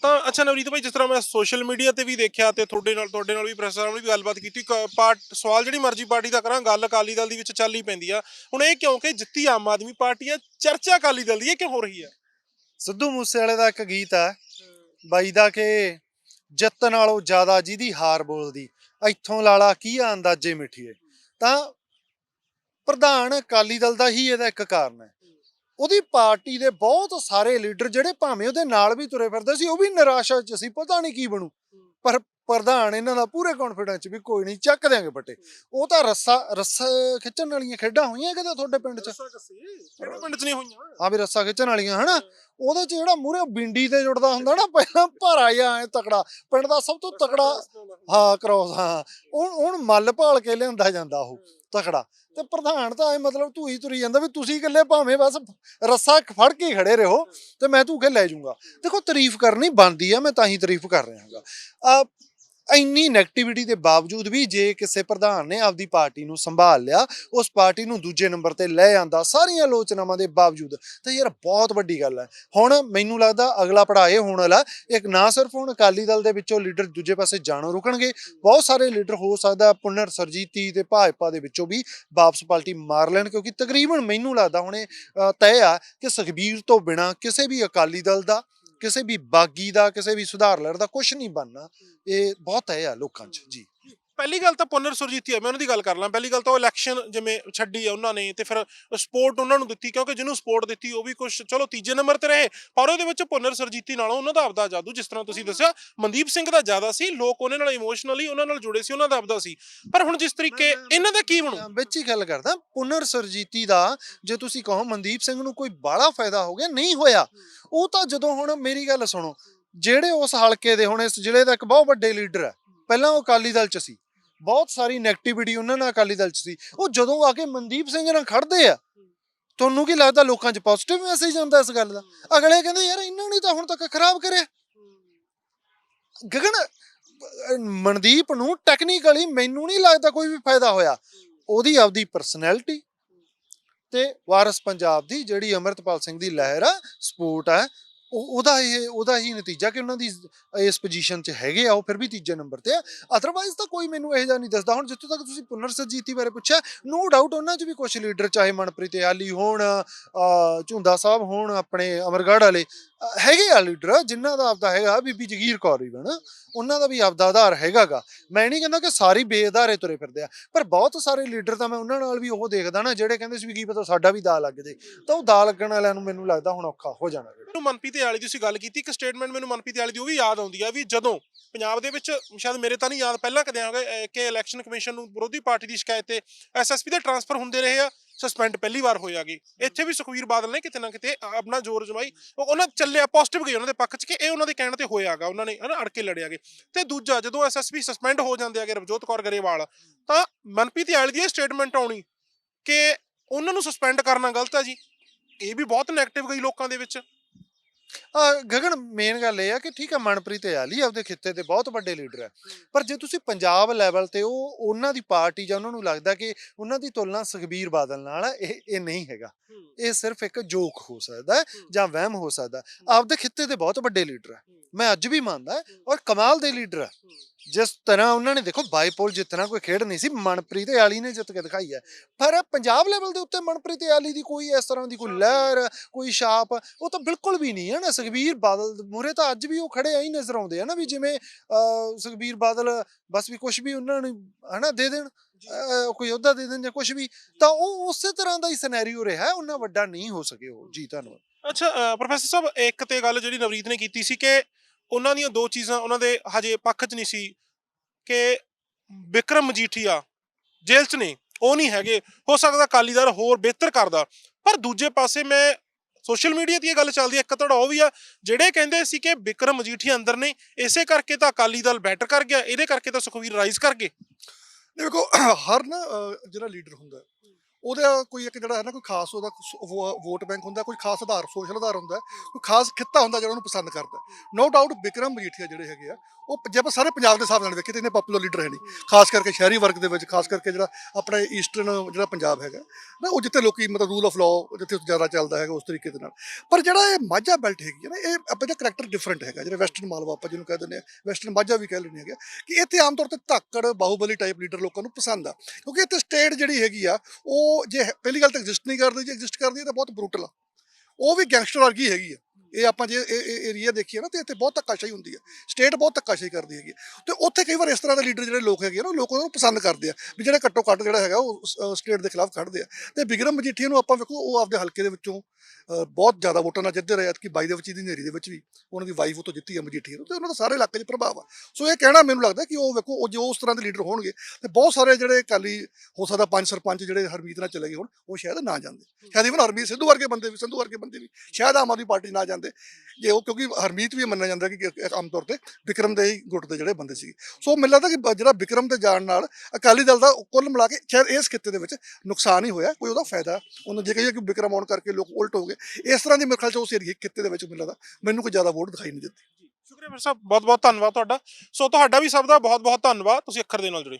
ਤਾਂ ਅੱਛਾ ਨਵਰੀਤ ਭਾਈ ਜਿਸ ਤਰ੍ਹਾਂ ਮੈਂ ਸੋਸ਼ਲ ਮੀਡੀਆ ਤੇ ਵੀ ਦੇਖਿਆ ਤੇ ਤੁਹਾਡੇ ਨਾਲ ਤੁਹਾਡੇ ਨਾਲ ਵੀ ਪ੍ਰੈਸ ਨਾਲ ਵੀ ਗੱਲਬਾਤ ਕੀਤੀ ਕ- ਪਾਰਟ ਸਵਾਲ ਜਿਹੜੀ ਮਰਜ਼ੀ ਪਾਰਟੀ ਦਾ ਕਰਾਂ ਗੱਲ ਅਕਾਲੀ ਦਲ ਦੀ ਵਿੱਚ ਚੱਲ ਹੀ ਪੈਂਦੀ ਆ। ਹੁਣ ਇਹ ਕਿਉਂਕਿ ਜਿੱਤੀ ਆਮ ਆਦਮੀ ਪਾਰਟੀ ਆ ਚਰਚਾ ਅਕਾਲੀ ਦਲ ਦੀ ਇਹ ਕਿਉਂ ਹੋ ਰਹੀ ਆ ਸਿੱਧੂ ਮੂਸੇਵਾਲੇ ਦਾ ਇੱਕ ਗੀਤ ਹੈ ਬਾਈ ਦਾ ਕਿ ਜਿੱਤ ਨਾਲੋਂ ਜ਼ਿਆਦਾ ਜਿਹਦੀ ਹਾਰ ਬੋਲਦੀ, ਇੱਥੋਂ ਲਾਲਾ ਕੀ ਆ ਅੰਦਾਜ਼ੇ ਮਿੱਠੀਏ? ਤਾਂ ਪ੍ਰਧਾਨ ਅਕਾਲੀ ਦਲ ਦਾ ਹੀ ਇਹਦਾ ਇੱਕ ਕਾਰਨ ਹੈ। ਉਹਦੀ ਪਾਰਟੀ ਦੇ ਬਹੁਤ ਸਾਰੇ ਲੀਡਰ ਜਿਹੜੇ ਭਾਵੇਂ ਉਹਦੇ ਨਾਲ ਵੀ ਤੁਰੇ ਫਿਰਦੇ ਸੀ, ਉਹ ਵੀ ਨਿਰਾਸ਼ਾ ਚ ਸੀ, ਪਤਾ ਨਹੀਂ ਕੀ ਬਣੂ। ਪਰ ਪ੍ਰਧਾਨ ਇਹਨਾਂ ਦਾ ਪੂਰੇ ਕੌਨਫੀਡੈਂਸ ਚ ਵੀ ਕੋਈ ਨਹੀਂ ਚੱਕ ਦਿਆਂਗੇ ਬੱਟੇ ਉਹ ਤਾਂ ਰੱਸਾ ਰੱਸਾ ਖਿੱਚਣ ਵਾਲੀਆਂ ਖੇਡਾਂ ਹੋਈਆਂ ਕਿਤੇ ਤੁਹਾਡੇ ਪਿੰਡ ਚ? ਕਿਹੜੇ ਪਿੰਡ 'ਚ ਨਹੀਂ ਹੋਈਆਂ? ਆ ਵੀ ਰੱਸਾ ਖਿੱਚਣ ਵਾਲੀਆਂ ਹਨਾ? ਉਹਦੇ ਚ ਜਿਹੜਾ ਮੂਰੇ ਬਿੰਡੀ ਤੇ ਜੁੜਦਾ ਹੁੰਦਾ ਨਾ ਪਹਿਲਾਂ ਭਾਰਾ ਜਾਂ ਐ ਤਕੜਾ। ਪਿੰਡ ਦਾ ਸਭ ਤੋਂ ਤਕੜਾ ਹਾਂ ਕ੍ਰੋਸ ਹਾਂ। ਉਹ ਹੁਣ ਮੱਲ ਭਾਲ ਕੇ ਲਿਆਂਦਾ ਜਾਂਦਾ ਉਹ ਤਕੜਾ। ਤੇ ਪ੍ਰਧਾਨ ਤਾਂ ਐ ਮਤਲਬ ਧੂਈ ਤੁਰੀ ਜਾਂਦਾ ਵੀ ਤੁਸੀਂ ਇਕੱਲੇ ਭਾਵੇਂ ਬਸ ਰੱਸਾ ਫੜ ਕੇ ਹੀ ਖੜੇ ਰਹੋ ਤੇ ਮੈਂ ਧੂ ਕੇ ਲੈ ਜਾਊਂਗਾ। ਦੇਖੋ ਤਾਰੀਫ ਕਰਨੀ ਬਣਦੀ ਆ ਮੈਂ ਤਾਂ ਹੀ ਤਾਰੀਫ ਕਰ ਰਿਹਾ ਹਾਂਗਾ ਇੰਨੀ ਨੈਗੇਟਿਵਿਟੀ ਦੇ ਬਾਵਜੂਦ ਵੀ ਜੇ ਕਿਸੇ ਪ੍ਰਧਾਨ ਨੇ ਆਪਦੀ ਪਾਰਟੀ ਨੂੰ ਸੰਭਾਲ ਲਿਆ, ਉਸ ਪਾਰਟੀ ਨੂੰ ਦੂਜੇ ਨੰਬਰ ਤੇ ਲੈ ਆਂਦਾ, ਸਾਰੀਆਂ ਆਲੋਚਨਾਵਾਂ ਦੇ ਬਾਵਜੂਦ, ਤਾਂ ਯਾਰ ਬਹੁਤ ਵੱਡੀ ਗੱਲ ਹੈ। ਹੁਣ ਮੈਨੂੰ ਲੱਗਦਾ ਅਗਲਾ ਪੜਾਅ ਇਹ ਹੋਣ ਵਾਲਾ, ਇੱਕ ਨਾ ਸਿਰਫ ਹੁਣ ਅਕਾਲੀ ਦਲ ਦੇ ਵਿੱਚੋਂ ਲੀਡਰ ਦੂਜੇ ਪਾਸੇ ਜਾਣੋਂ ਰੁਕਣਗੇ, ਬਹੁਤ ਸਾਰੇ ਲੀਡਰ ਹੋ ਸਕਦਾ ਪੁਨਰ ਸਰਜੀਤੀ ਤੇ ਭਾਜਪਾ ਦੇ ਵਿੱਚੋਂ ਵੀ ਵਾਪਸ ਪਾਰਟੀ ਮਾਰ ਲੈਣ, ਕਿਉਂਕਿ ਤਕਰੀਬਨ ਮੈਨੂੰ ਲੱਗਦਾ ਹੁਣੇ ਤੈਅ ਆ ਕਿ ਸੁਖਬੀਰ ਤੋਂ ਬਿਨਾ ਕਿਸੇ ਵੀ ਅਕਾਲੀ ਦਲ ਦਾ ਕਿਸੇ ਵੀ ਬਾਗੀ ਦਾ ਕਿਸੇ ਵੀ ਸੁਧਾਰ ਲਹਿਰ ਦਾ ਕੁਝ ਨਹੀਂ ਬਣਨਾ। ਇਹ ਬਹੁਤ ਤੈਅ ਆ ਲੋਕਾਂ 'ਚ ਜੀ। ਪਹਿਲੀ ਗੱਲ ਤਾਂ ਪੁਨਰ ਸੁਰਜੀਤੀ ਹੈ ਮੈਂ ਉਹਨਾਂ ਦੀ ਗੱਲ ਕਰ ਲਾਂ। ਪਹਿਲੀ ਗੱਲ ਤਾਂ ਉਹ ਇਲੈਕਸ਼ਨ ਜਿਵੇਂ ਛੱਡੀ ਆ ਉਹਨਾਂ ਨੇ ਤੇ ਫਿਰ ਸਪੋਰਟ ਉਹਨਾਂ ਨੂੰ ਦਿੱਤੀ ਕਿਉਂਕਿ ਜਿਹਨੂੰ ਸਪੋਰਟ ਦਿੱਤੀ ਉਹ ਵੀ ਕੁਝ ਚਲੋ ਤੀਜੇ ਨੰਬਰ ਤੇ ਰਹੇ ਪਰ ਉਹਦੇ ਵਿੱਚ ਪੁਨਰ ਸੁਰਜੀਤੀ ਨਾਲੋਂ ਉਹਨਾਂ ਦਾ ਆਪਦਾ ਜਾਦੂ ਜਿਸ ਤਰ੍ਹਾਂ ਤੁਸੀਂ ਦੱਸਿਆ ਮਨਦੀਪ ਸਿੰਘ ਦਾ ਜ਼ਿਆਦਾ ਸੀ ਲੋਕ ਉਹਨਾਂ ਨਾਲ ਇਮੋਸ਼ਨਲੀ ਉਹਨਾਂ ਨਾਲ ਜੁੜੇ ਸੀ ਉਹਨਾਂ ਦਾ ਆਪਦਾ ਸੀ। ਪਰ ਹੁਣ ਜਿਸ ਤਰੀਕੇ ਇਹਨਾਂ ਦਾ ਕੀ ਬਣੂ? ਵਿੱਚ ਹੀ ਗੱਲ ਕਰਦਾ ਪੁਨਰ ਸਰਜੀਤੀ ਦਾ ਜੇ ਤੁਸੀਂ ਕਹੋ ਮਨਦੀਪ ਸਿੰਘ ਨੂੰ ਕੋਈ ਬਾਹਲਾ ਫਾਇਦਾ ਹੋ ਗਿਆ ਨਹੀਂ ਹੋਇਆ। ਉਹ ਤਾਂ ਜਦੋਂ ਹੁਣ ਮੇਰੀ ਗੱਲ ਸੁਣੋ ਜਿਹੜੇ ਉਸ ਹਲਕੇ ਦੇ ਹੁਣ ਇਸ ਜ਼ਿਲ੍ਹੇ ਦਾ ਇੱਕ ਬਹੁਤ ਵੱਡੇ ਲੀਡਰ ਹੈ ਪਹਿਲਾਂ ਉਹ ਅਕਾਲੀ ਦਲ ਚ ਸੀ ਬਹੁਤ ਸਾਰੀ ਨੈਗੇਟਿਵਿਟੀ ਉਹਨਾਂ ਨਾਲ ਅਕਾਲੀ ਦਲ ਚ ਸੀ। ਉਹ ਜਦੋਂ ਆ ਕੇ ਮਨਦੀਪ ਸਿੰਘ ਨਾਲ ਖੜਦੇ ਆ, ਤੁਹਾਨੂੰ ਕੀ ਲੱਗਦਾ ਲੋਕਾਂ 'ਚ ਪੋਜ਼ਿਟਿਵ ਮੈਸੇਜ ਆਉਂਦਾ ਇਸ ਗੱਲ ਦਾ? ਅਗਲੇ ਕਹਿੰਦੇ, ਯਾਰ ਇਹਨਾਂ ਨੇ ਤਾਂ ਹੁਣ ਤੱਕ ਖਰਾਬ ਕਰਿਆ। ਗਗਨ, ਮਨਦੀਪ ਨੂੰ ਟੈਕਨੀਕਲੀ ਮੈਨੂੰ ਨਹੀਂ ਲੱਗਦਾ ਕੋਈ ਵੀ ਫਾਇਦਾ ਹੋਇਆ। ਉਹਦੀ ਆਪਦੀ ਪਰਸਨੈਲਿਟੀ ਤੇ ਵਾਰਸ ਪੰਜਾਬ ਦੀ ਜਿਹੜੀ ਅਮਰਤਪਾਲ ਸਿੰਘ ਦੀ ਲਹਿਰ ਆ, ਸਪੋਰਟ ਆ ਉਹਦਾ ਇਹ, ਉਹਦਾ ਹੀ ਨਤੀਜਾ ਕਿ ਉਹਨਾਂ ਦੀ ਇਸ ਪੋਜੀਸ਼ਨ 'ਚ ਹੈਗੇ ਆ, ਉਹ ਫਿਰ ਵੀ ਤੀਜੇ ਨੰਬਰ ਤੇ ਆ। ਅਦਰਵਾਈਜ਼ ਤਾਂ ਕੋਈ ਮੈਨੂੰ ਇਹ ਜਿਹਾ ਨਹੀਂ ਦੱਸਦਾ। ਹੁਣ ਜਿੱਥੋਂ ਤੱਕ ਤੁਸੀਂ ਪੁਨਰ ਸਰਜੀਤੀ ਬਾਰੇ ਪੁੱਛਿਆ ਨੋ ਡਾਊਟ ਉਹਨਾਂ 'ਚ ਵੀ ਕੁਝ ਲੀਡਰ ਚਾਹੇ ਮਨਪ੍ਰੀਤ ਆਲੀ ਹੋਣ, ਅਹ ਝੁੰਦਾ ਸਾਹਿਬ ਹੋਣ ਆਪਣੇ ਅਮਰਗੜ੍ਹ ਵਾਲੇ ਹੈਗੇ ਆ ਲੀਡਰ, ਜਿਨ੍ਹਾਂ ਦਾ ਆਪਦਾ ਹੈਗਾ ਬੀਬੀ ਜਗੀਰ ਕੌਰ ਵੀ ਬਣ ਉਹਨਾਂ ਦਾ ਵੀ ਆਪਦਾ ਆਧਾਰ ਹੈਗਾਗਾ। ਮੈਂ ਨਹੀਂ ਕਹਿੰਦਾ ਕਿ ਸਾਰੇ ਬੇਆਧਾਰੇ ਤੁਰੇ ਫਿਰਦੇ ਆ, ਪਰ ਬਹੁਤ ਸਾਰੇ ਲੀਡਰ ਤਾਂ ਮੈਂ ਉਹਨਾਂ ਨਾਲ ਵੀ ਉਹ ਦੇਖਦਾ ਨਾ, ਜਿਹੜੇ ਕਹਿੰਦੇ ਸੀ ਵੀ ਕੀ ਪਤਾ ਸਾਡਾ ਵੀ ਦਾ ਲੱਗ ਜੇ, ਤਾਂ ਉਹ ਦਾ ਲੱਗਣ ਵਾਲਿਆਂ ਨੂੰ ਮੈਨੂੰ ਲੱਗਦਾ ਹੁਣ ਔਖਾ ਹੋ ਜਾਣਾ ਮੈਨੂੰ ਮਨਪ੍ਰੀਤ ਵਾਲੀ ਦੀ ਤੁਸੀਂ ਗੱਲ ਕੀਤੀ, ਇੱਕ ਸਟੇਟਮੈਂਟ ਮੈਨੂੰ ਮਨਪ੍ਰੀਤ ਵਾਲੀ ਦੀ ਉਹ ਵੀ ਯਾਦ ਆਉਂਦੀ ਆ ਵੀ ਜਦੋਂ ਪੰਜਾਬ ਦੇ ਵਿੱਚ, ਸ਼ਾਇਦ ਮੇਰੇ ਤਾਂ ਨਹੀਂ ਯਾਦ, ਪਹਿਲਾਂ ਕਦੇ ਆਗੇ ਕਿ ਇਲੈਕਸ਼ਨ ਕਮਿਸ਼ਨ ਨੂੰ ਵਿਰੋਧੀ ਪਾਰਟੀ ਦੀ ਸ਼ਿਕਾਇਤ ਤੇ ਐਸਐਸਪੀ ਦੇ ਟਰਾਂਸਫਰ ਹੁੰਦੇ ਰਹੇ ਆ ਸਸਪੈਂਡ ਪਹਿਲੀ ਵਾਰ ਹੋਇਆਗੀ ਇੱਥੇ ਵੀ ਸੁਖਵੀਰ ਬਾਦਲ ਨੇ ਕਿਤੇ ਨਾ ਕਿਤੇ ਆਪਣਾ ਜ਼ੋਰ ਜਮਾਈ। ਉਹ- ਉਹਨਾਂ ਚੱਲਿਆ ਪੋਜ਼ਿਟਿਵ ਗਈ ਉਹਨਾਂ ਦੇ ਪੱਖ 'ਚ ਕਿ ਇਹ ਉਹਨਾਂ ਦੇ ਕਹਿਣ ਤੇ ਹੋਇਆਗਾ ਉਹਨਾਂ ਨੇ ਹਨਾ ਅੜ ਕੇ ਲੜਿਆਗੇ ਤੇ ਦੂਜਾ ਜਦੋਂ ਐਸਐਸਪੀ ਸਸਪੈਂਡ ਹੋ ਜਾਂਦੇ ਆਗੇ ਰਵਜੋਤ ਕੌਰ ਗਰੇਵਾਲ ਤਾਂ ਮਨਪ੍ਰੀਤ ਵਾਲੀ ਦੀ ਇਹ ਸਟੇਟਮੈਂਟ ਆਉਣੀ ਕਿ ਉਹਨਾਂ ਨੂੰ ਸਸਪੈਂਡ ਕਰਨਾ ਗਲਤ ਹੈ ਜੀ। ਇਹ ਵੀ ਬਹੁਤ ਨੈਗੇਟਿਵ ਗਈ ਲੋਕਾਂ ਦੇ ਵਿੱਚ। ਆ ਗਗਨ ਮੇਨ ਗੱਲ ਇਹ ਆ ਕਿ ਠੀਕ ਆ ਮਨਪ੍ਰੀਤ ਆਲੀ ਆਪਦੇ ਖਿੱਤੇ ਤੇ ਬਹੁਤ ਵੱਡੇ ਲੀਡਰ ਹੈ। ਪਰ ਜੇ ਤੁਸੀਂ ਪੰਜਾਬ ਲੈਵਲ ਤੇ ਉਹ ਉਹਨਾਂ ਦੀ ਪਾਰਟੀ ਜਾਂ ਉਹਨਾਂ ਨੂੰ ਲੱਗਦਾ ਕਿ ਉਹਨਾਂ ਦੀ ਤੁਲਨਾ ਸੁਖਬੀਰ ਬਾਦਲ ਨਾਲ ਇਹ ਇਹ ਨਹੀਂ ਹੈਗਾ। ਇਹ ਸਿਰਫ ਇੱਕ ਜੋਕ ਹੋ ਸਕਦਾ ਜਾਂ ਵਹਿਮ ਹੋ ਸਕਦਾ। ਆਪਦੇ ਖਿੱਤੇ ਦੇ ਬਹੁਤ ਵੱਡੇ ਲੀਡਰ ਹੈ। ਮੈਂ ਅੱਜ ਵੀ ਮੰਨਦਾ ਔਰ ਕਮਾਲ ਦੇ ਲੀਡਰ ਆ। ਜਿਸ ਤਰ੍ਹਾਂ ਉਹਨਾਂ ਨੇ ਦੇਖੋ ਬਾਈਪੋਲ ਜਿੱਤਣਾ ਕੋਈ ਖੇਡ ਨਹੀਂ ਸੀ ਮਨਪ੍ਰੀਤ ਆਲੀ ਨੇ ਜਿੱਤ ਕੇ ਦਿਖਾਈ ਹੈ। ਪਰ ਪੰਜਾਬ ਲੈਵਲ ਦੇ ਉੱਤੇ ਮਨਪ੍ਰੀਤ ਆਲੀ ਦੀ ਕੋਈ ਇਸ ਤਰ੍ਹਾਂ ਦੀ ਕੋਈ ਲਹਿਰ ਕੋਈ ਛਾਪ ਉਹ ਤਾਂ ਬਿਲਕੁਲ ਵੀ ਨਹੀਂ ਹੈ ਨਾ। ਸੁਖਬੀਰ ਬਾਦਲ ਮੂਹਰੇ ਤਾਂ ਅੱਜ ਵੀ ਉਹ ਖੜੇ ਆ ਹੀ ਨਜ਼ਰ ਆਉਂਦੇ ਆ ਨਾ ਵੀ ਜਿਵੇਂ ਸੁਖਬੀਰ ਬਾਦਲ ਬਸ ਵੀ ਕੁਝ ਵੀ ਉਹਨਾਂ ਨੂੰ ਹਨਾ ਦੇ ਦੇਣ ਕੋਈ ਅਹੁਦਾ ਦੇ ਦੇਣ ਜਾਂ ਕੁਝ ਵੀ ਤਾਂ ਉਹ ਉਸੇ ਤਰ੍ਹਾਂ ਦਾ ਹੀ ਸਿਨੈਰੀਓ ਰਿਹਾ ਉਹਨਾਂ ਵੱਡਾ ਨਹੀਂ ਹੋ ਸਕੇ ਉਹ। ਜੀ ਧੰਨਵਾਦ। ਅੱਛਾ ਪ੍ਰੋਫੈਸਰ ਸਾਹਿਬ ਇੱਕ ਤੇ ਗੱਲ ਜਿਹੜੀ ਨਵਰੀਤ ਨੇ ਕੀਤੀ ਸੀ ਕਿ ਉਹਨਾਂ ਦੀਆਂ ਦੋ ਚੀਜ਼ਾਂ ਉਹਨਾਂ ਦੇ ਹਜੇ ਪੱਖ 'ਚ ਨਹੀਂ ਸੀ ਕਿ ਵਿਕਰਮ ਮਜੀਠੀਆ ਜੇਲ੍ਹ 'ਚ ਨੇ, ਉਹ ਨਹੀਂ ਹੈਗੇ। ਹੋ ਸਕਦਾ ਅਕਾਲੀਦਾਰ ਹੋਰ ਬਿਹਤਰ ਕਰਦਾ। ਪਰ ਦੂਜੇ ਪਾਸੇ ਮੈਂ ਸੋਸ਼ਲ ਮੀਡੀਆ ਦੀ ਇਹ ਗੱਲ ਚੱਲਦੀ ਹੈ ਇੱਕ ਧੜਾ ਉਹ ਵੀ ਆ, ਜਿਹੜੇ ਕਹਿੰਦੇ ਸੀ ਕਿ ਵਿਕਰਮ ਮਜੀਠੀਆ ਅੰਦਰ ਨੇ, ਇਸੇ ਕਰਕੇ ਤਾਂ ਅਕਾਲੀ ਦਲ ਬੈਟਰ ਕਰ ਗਿਆ, ਇਹਦੇ ਕਰਕੇ ਤਾਂ ਸੁਖਵੀਰ ਰਾਈਜ਼ ਕਰ ਗਏ। ਦੇਖੋ, ਹਰ ਨਾ ਜਿਹੜਾ ਲੀਡਰ ਹੁੰਦਾ ਉਹਦਾ ਕੋਈ ਇੱਕ ਜਿਹੜਾ ਹੈ ਨਾ ਕੋਈ ਖਾਸ ਉਹਦਾ ਵੋਟ ਬੈਂਕ ਹੁੰਦਾ ਕੋਈ ਖਾਸ ਆਧਾਰ ਸੋਸ਼ਲ ਆਧਾਰ ਹੁੰਦਾ ਕੋਈ ਖਾਸ ਖਿੱਤਾ ਹੁੰਦਾ ਜਿਹੜਾ ਉਹਨੂੰ ਪਸੰਦ ਕਰਦਾ। ਨੋ ਡਾਊਟ ਵਿਕਰਮ ਮਜੀਠੀਆ ਜਿਹੜੇ ਹੈਗੇ ਆ ਉਹ ਜੇ ਆਪਾਂ ਸਾਰੇ ਪੰਜਾਬ ਦੇ ਹਿਸਾਬ ਨਾਲ ਵੇਖੀਏ ਤਾਂ ਇਹਨੇ ਪਪੂਲਰ ਲੀਡਰ ਹੈ ਨਹੀਂ। ਖਾਸ ਕਰਕੇ ਸ਼ਹਿਰੀ ਵਰਗ ਦੇ ਵਿੱਚ ਖਾਸ ਕਰਕੇ ਜਿਹੜਾ ਆਪਣਾ ਈਸਟਰਨ ਜਿਹੜਾ ਪੰਜਾਬ ਹੈਗਾ ਨਾ ਉਹ ਜਿੱਥੇ ਲੋਕੀ ਮਤਲਬ ਰੂਲ ਆਫ ਲਾਅ ਜਿੱਥੇ ਜ਼ਿਆਦਾ ਚੱਲਦਾ ਹੈਗਾ ਉਸ ਤਰੀਕੇ ਦੇ ਨਾਲ। ਪਰ ਜਿਹੜਾ ਇਹ ਮਾਝਾ ਬੈਲਟ ਹੈਗੀ ਹੈ ਨਾ ਇਹ ਆਪਾਂ ਦਾ ਕਰੈਕਟਰ ਡਿਫਰੈਂਟ ਹੈਗਾ ਜਿਹੜਾ ਵੈਸਟਰਨ ਮਾਲਵਾ ਆਪਾਂ ਜਿਹਨੂੰ ਕਹਿ ਦਿੰਦੇ ਆ ਵੈਸਟਰਨ ਮਾਝਾ ਵੀ ਕਹਿ ਲੈਂਦੇ ਹੈਗੇ ਕਿ ਇੱਥੇ ਆਮ ਤੌਰ ਤੇ ਧਾਕੜ ਬਾਹੂਬਲੀ ਟਾਈਪ ਲੀਡਰ ਲੋਕਾਂ ਨੂੰ ਪਸੰਦ ਆ। ਕਿਉਂਕਿ ਇੱਥੇ ਸਟੇਟ ਜਿਹੜੀ ਹੈਗੀ ਆ ਉਹ ਉਹ ਜੇ ਪਹਿਲੀ ਗੱਲ ਤਾਂ ਐਗਜ਼ਿਸਟ ਨਹੀਂ ਕਰਦੀ, ਜੇ ਐਗਜ਼ਿਸਟ ਕਰਦੀ ਹੈ ਤਾਂ ਬਹੁਤ ਬਰੂਟਲ ਆ। ਉਹ ਵੀ ਗੈਂਗਸਟਰ ਵਰਗੀ ਹੈਗੀ ਆ। ਇਹ ਆਪਾਂ ਜੇ ਇਹ ਏਰੀਆ ਦੇਖੀਏ ਨਾ ਤੇ ਇੱਥੇ ਬਹੁਤ ਧੱਕਾਸ਼ਾਹੀ ਹੁੰਦੀ ਹੈ। ਸਟੇਟ ਬਹੁਤ ਧੱਕਾਸ਼ਾਹੀ ਕਰਦੀ ਹੈਗੀ। ਤੇ ਉੱਥੇ ਕਈ ਵਾਰ ਇਸ ਤਰ੍ਹਾਂ ਦੇ ਲੀਡਰ ਜਿਹੜੇ ਲੋਕ ਹੈਗੇ ਆ ਨਾ ਲੋਕ ਉਹਨਾਂ ਨੂੰ ਪਸੰਦ ਕਰਦੇ ਆ ਵੀ ਜਿਹੜੇ ਘੱਟੋ ਘੱਟ ਜਿਹੜਾ ਹੈਗਾ ਉਹ ਸਟੇਟ ਦੇ ਖਿਲਾਫ ਖੜਦੇ ਆ। ਤੇ ਬਿਗਰਮ ਮਜੀਠੀਆ ਨੂੰ ਆਪਾਂ ਵੇਖੋ ਉਹ ਆਪਦੇ ਹਲਕੇ ਦੇ ਵਿੱਚੋਂ ਬਹੁਤ ਜ਼ਿਆਦਾ ਵੋਟਾਂ ਨਾਲ ਜਿੱਤਦੇ ਰਹੇ ਕਿ ਬਾਈ ਦੇ ਵਿੱਚ ਦੀ ਨੇਰੀ ਦੇ ਵਿੱਚ ਵੀ ਉਹਨਾਂ ਦੀ ਵਾਈਫ ਉਹ ਤੋਂ ਜਿੱਤੀ ਆ ਮਜੀਠੀਆ ਨੂੰ ਤੇ ਉਹਨਾਂ ਦਾ ਸਾਰੇ ਇਲਾਕੇ 'ਚ ਪ੍ਰਭਾਵ ਆ। ਸੋ ਇਹ ਕਹਿਣਾ ਮੈਨੂੰ ਲੱਗਦਾ ਕਿ ਉਹ ਵੇਖੋ ਉਹ ਜੋ ਉਸ ਤਰ੍ਹਾਂ ਦੇ ਲੀਡਰ ਹੋਣਗੇ ਤੇ ਬਹੁਤ ਸਾਰੇ ਜਿਹੜੇ ਅਕਾਲੀ ਹੋ ਸਕਦਾ ਪੰਜ ਸਰਪੰਚ ਜਿਹੜੇ ਹਰਮੀਤ ਨਾਲ ਚਲੇ ਗਏ ਹੋਣ ਉਹ ਸ਼ਾਇਦ ਨਾ ਜਾਂਦੇ। ਸ਼ਾਇਦ ਇਵਨ ਹਰਮੀਤ ਸਿੱਧੂ ਵਰਗੇ ਬੰਦੇ ਵੀ ਸੰਧੂ ਵਰਗੇ ਬੰਦੇ ਵੀ ਸ਼ਾਇਦ ਆਮ ਆਦਮੀ ਪਾਰਟੀ ਨਾ ਜਾਂਦੇ। ਜੇ ਉਹ ਕਿਉਂਕਿ ਹਰਮੀਤ ਵੀ ਮੰਨਿਆ ਜਾਂਦਾ ਕਿ ਆਮ ਤੌਰ ਤੇ ਵਿਕਰਮ ਦੇ ਹੀ ਗੁੱਟ ਦੇ ਜਿਹੜੇ ਬੰਦੇ ਸੀ ਸੋ ਮੈਨੂੰ ਲੱਗਦਾ ਕਿ ਜਿਹੜਾ ਵਿਕਰਮ ਦੇ ਜਾਣ ਨਾਲ ਅਕਾਲੀ ਦਲ ਦਾ ਕੁੱਲ ਮਿਲਾ ਕੇ ਸ਼ਾਇਦ ਇਸ ਖਿੱਤੇ ਦੇ ਵਿੱਚ ਨੁਕਸਾਨ ਹੀ ਹੋਇਆ, ਕੋਈ ਉਹਦਾ ਫਾਇਦਾ ਉਹਨੂੰ ਜੇ ਕਹੀਏ ਕਿ ਵਿਕਰਮ ਆਉਣ ਕਰਕੇ ਲੋਕ ਉਲਟ ਹੋ ਗਏ। ਇਸ ਤਰ੍ਹਾਂ ਦੀ ਮੇਰੇ ਖਿਆਲ ਚ ਉਸ ਏਰੀਏ ਖਿੱਤੇ ਦੇ ਵਿੱਚ ਮੈਨੂੰ ਲੱਗਦਾ। ਮੈਨੂੰ ਕੋਈ ਜ਼ਿਆਦਾ ਵੋਟ ਦਿਖਾਈ ਨਹੀਂ ਦਿੱਤੀ। ਸ਼ੁਕਰੀਆ ਫਿਰ ਸਾਹਿਬ। ਬਹੁਤ ਬਹੁਤ ਧੰਨਵਾਦ ਤੁਹਾਡਾ। ਸੋ ਤੁਹਾਡਾ ਵੀ ਸਭ ਦਾ ਬਹੁਤ ਬਹੁਤ ਧੰਨਵਾਦ। ਤੁਸੀਂ ਅੱਖਰ ਦੇ ਨਾਲ ਜੁੜੇ।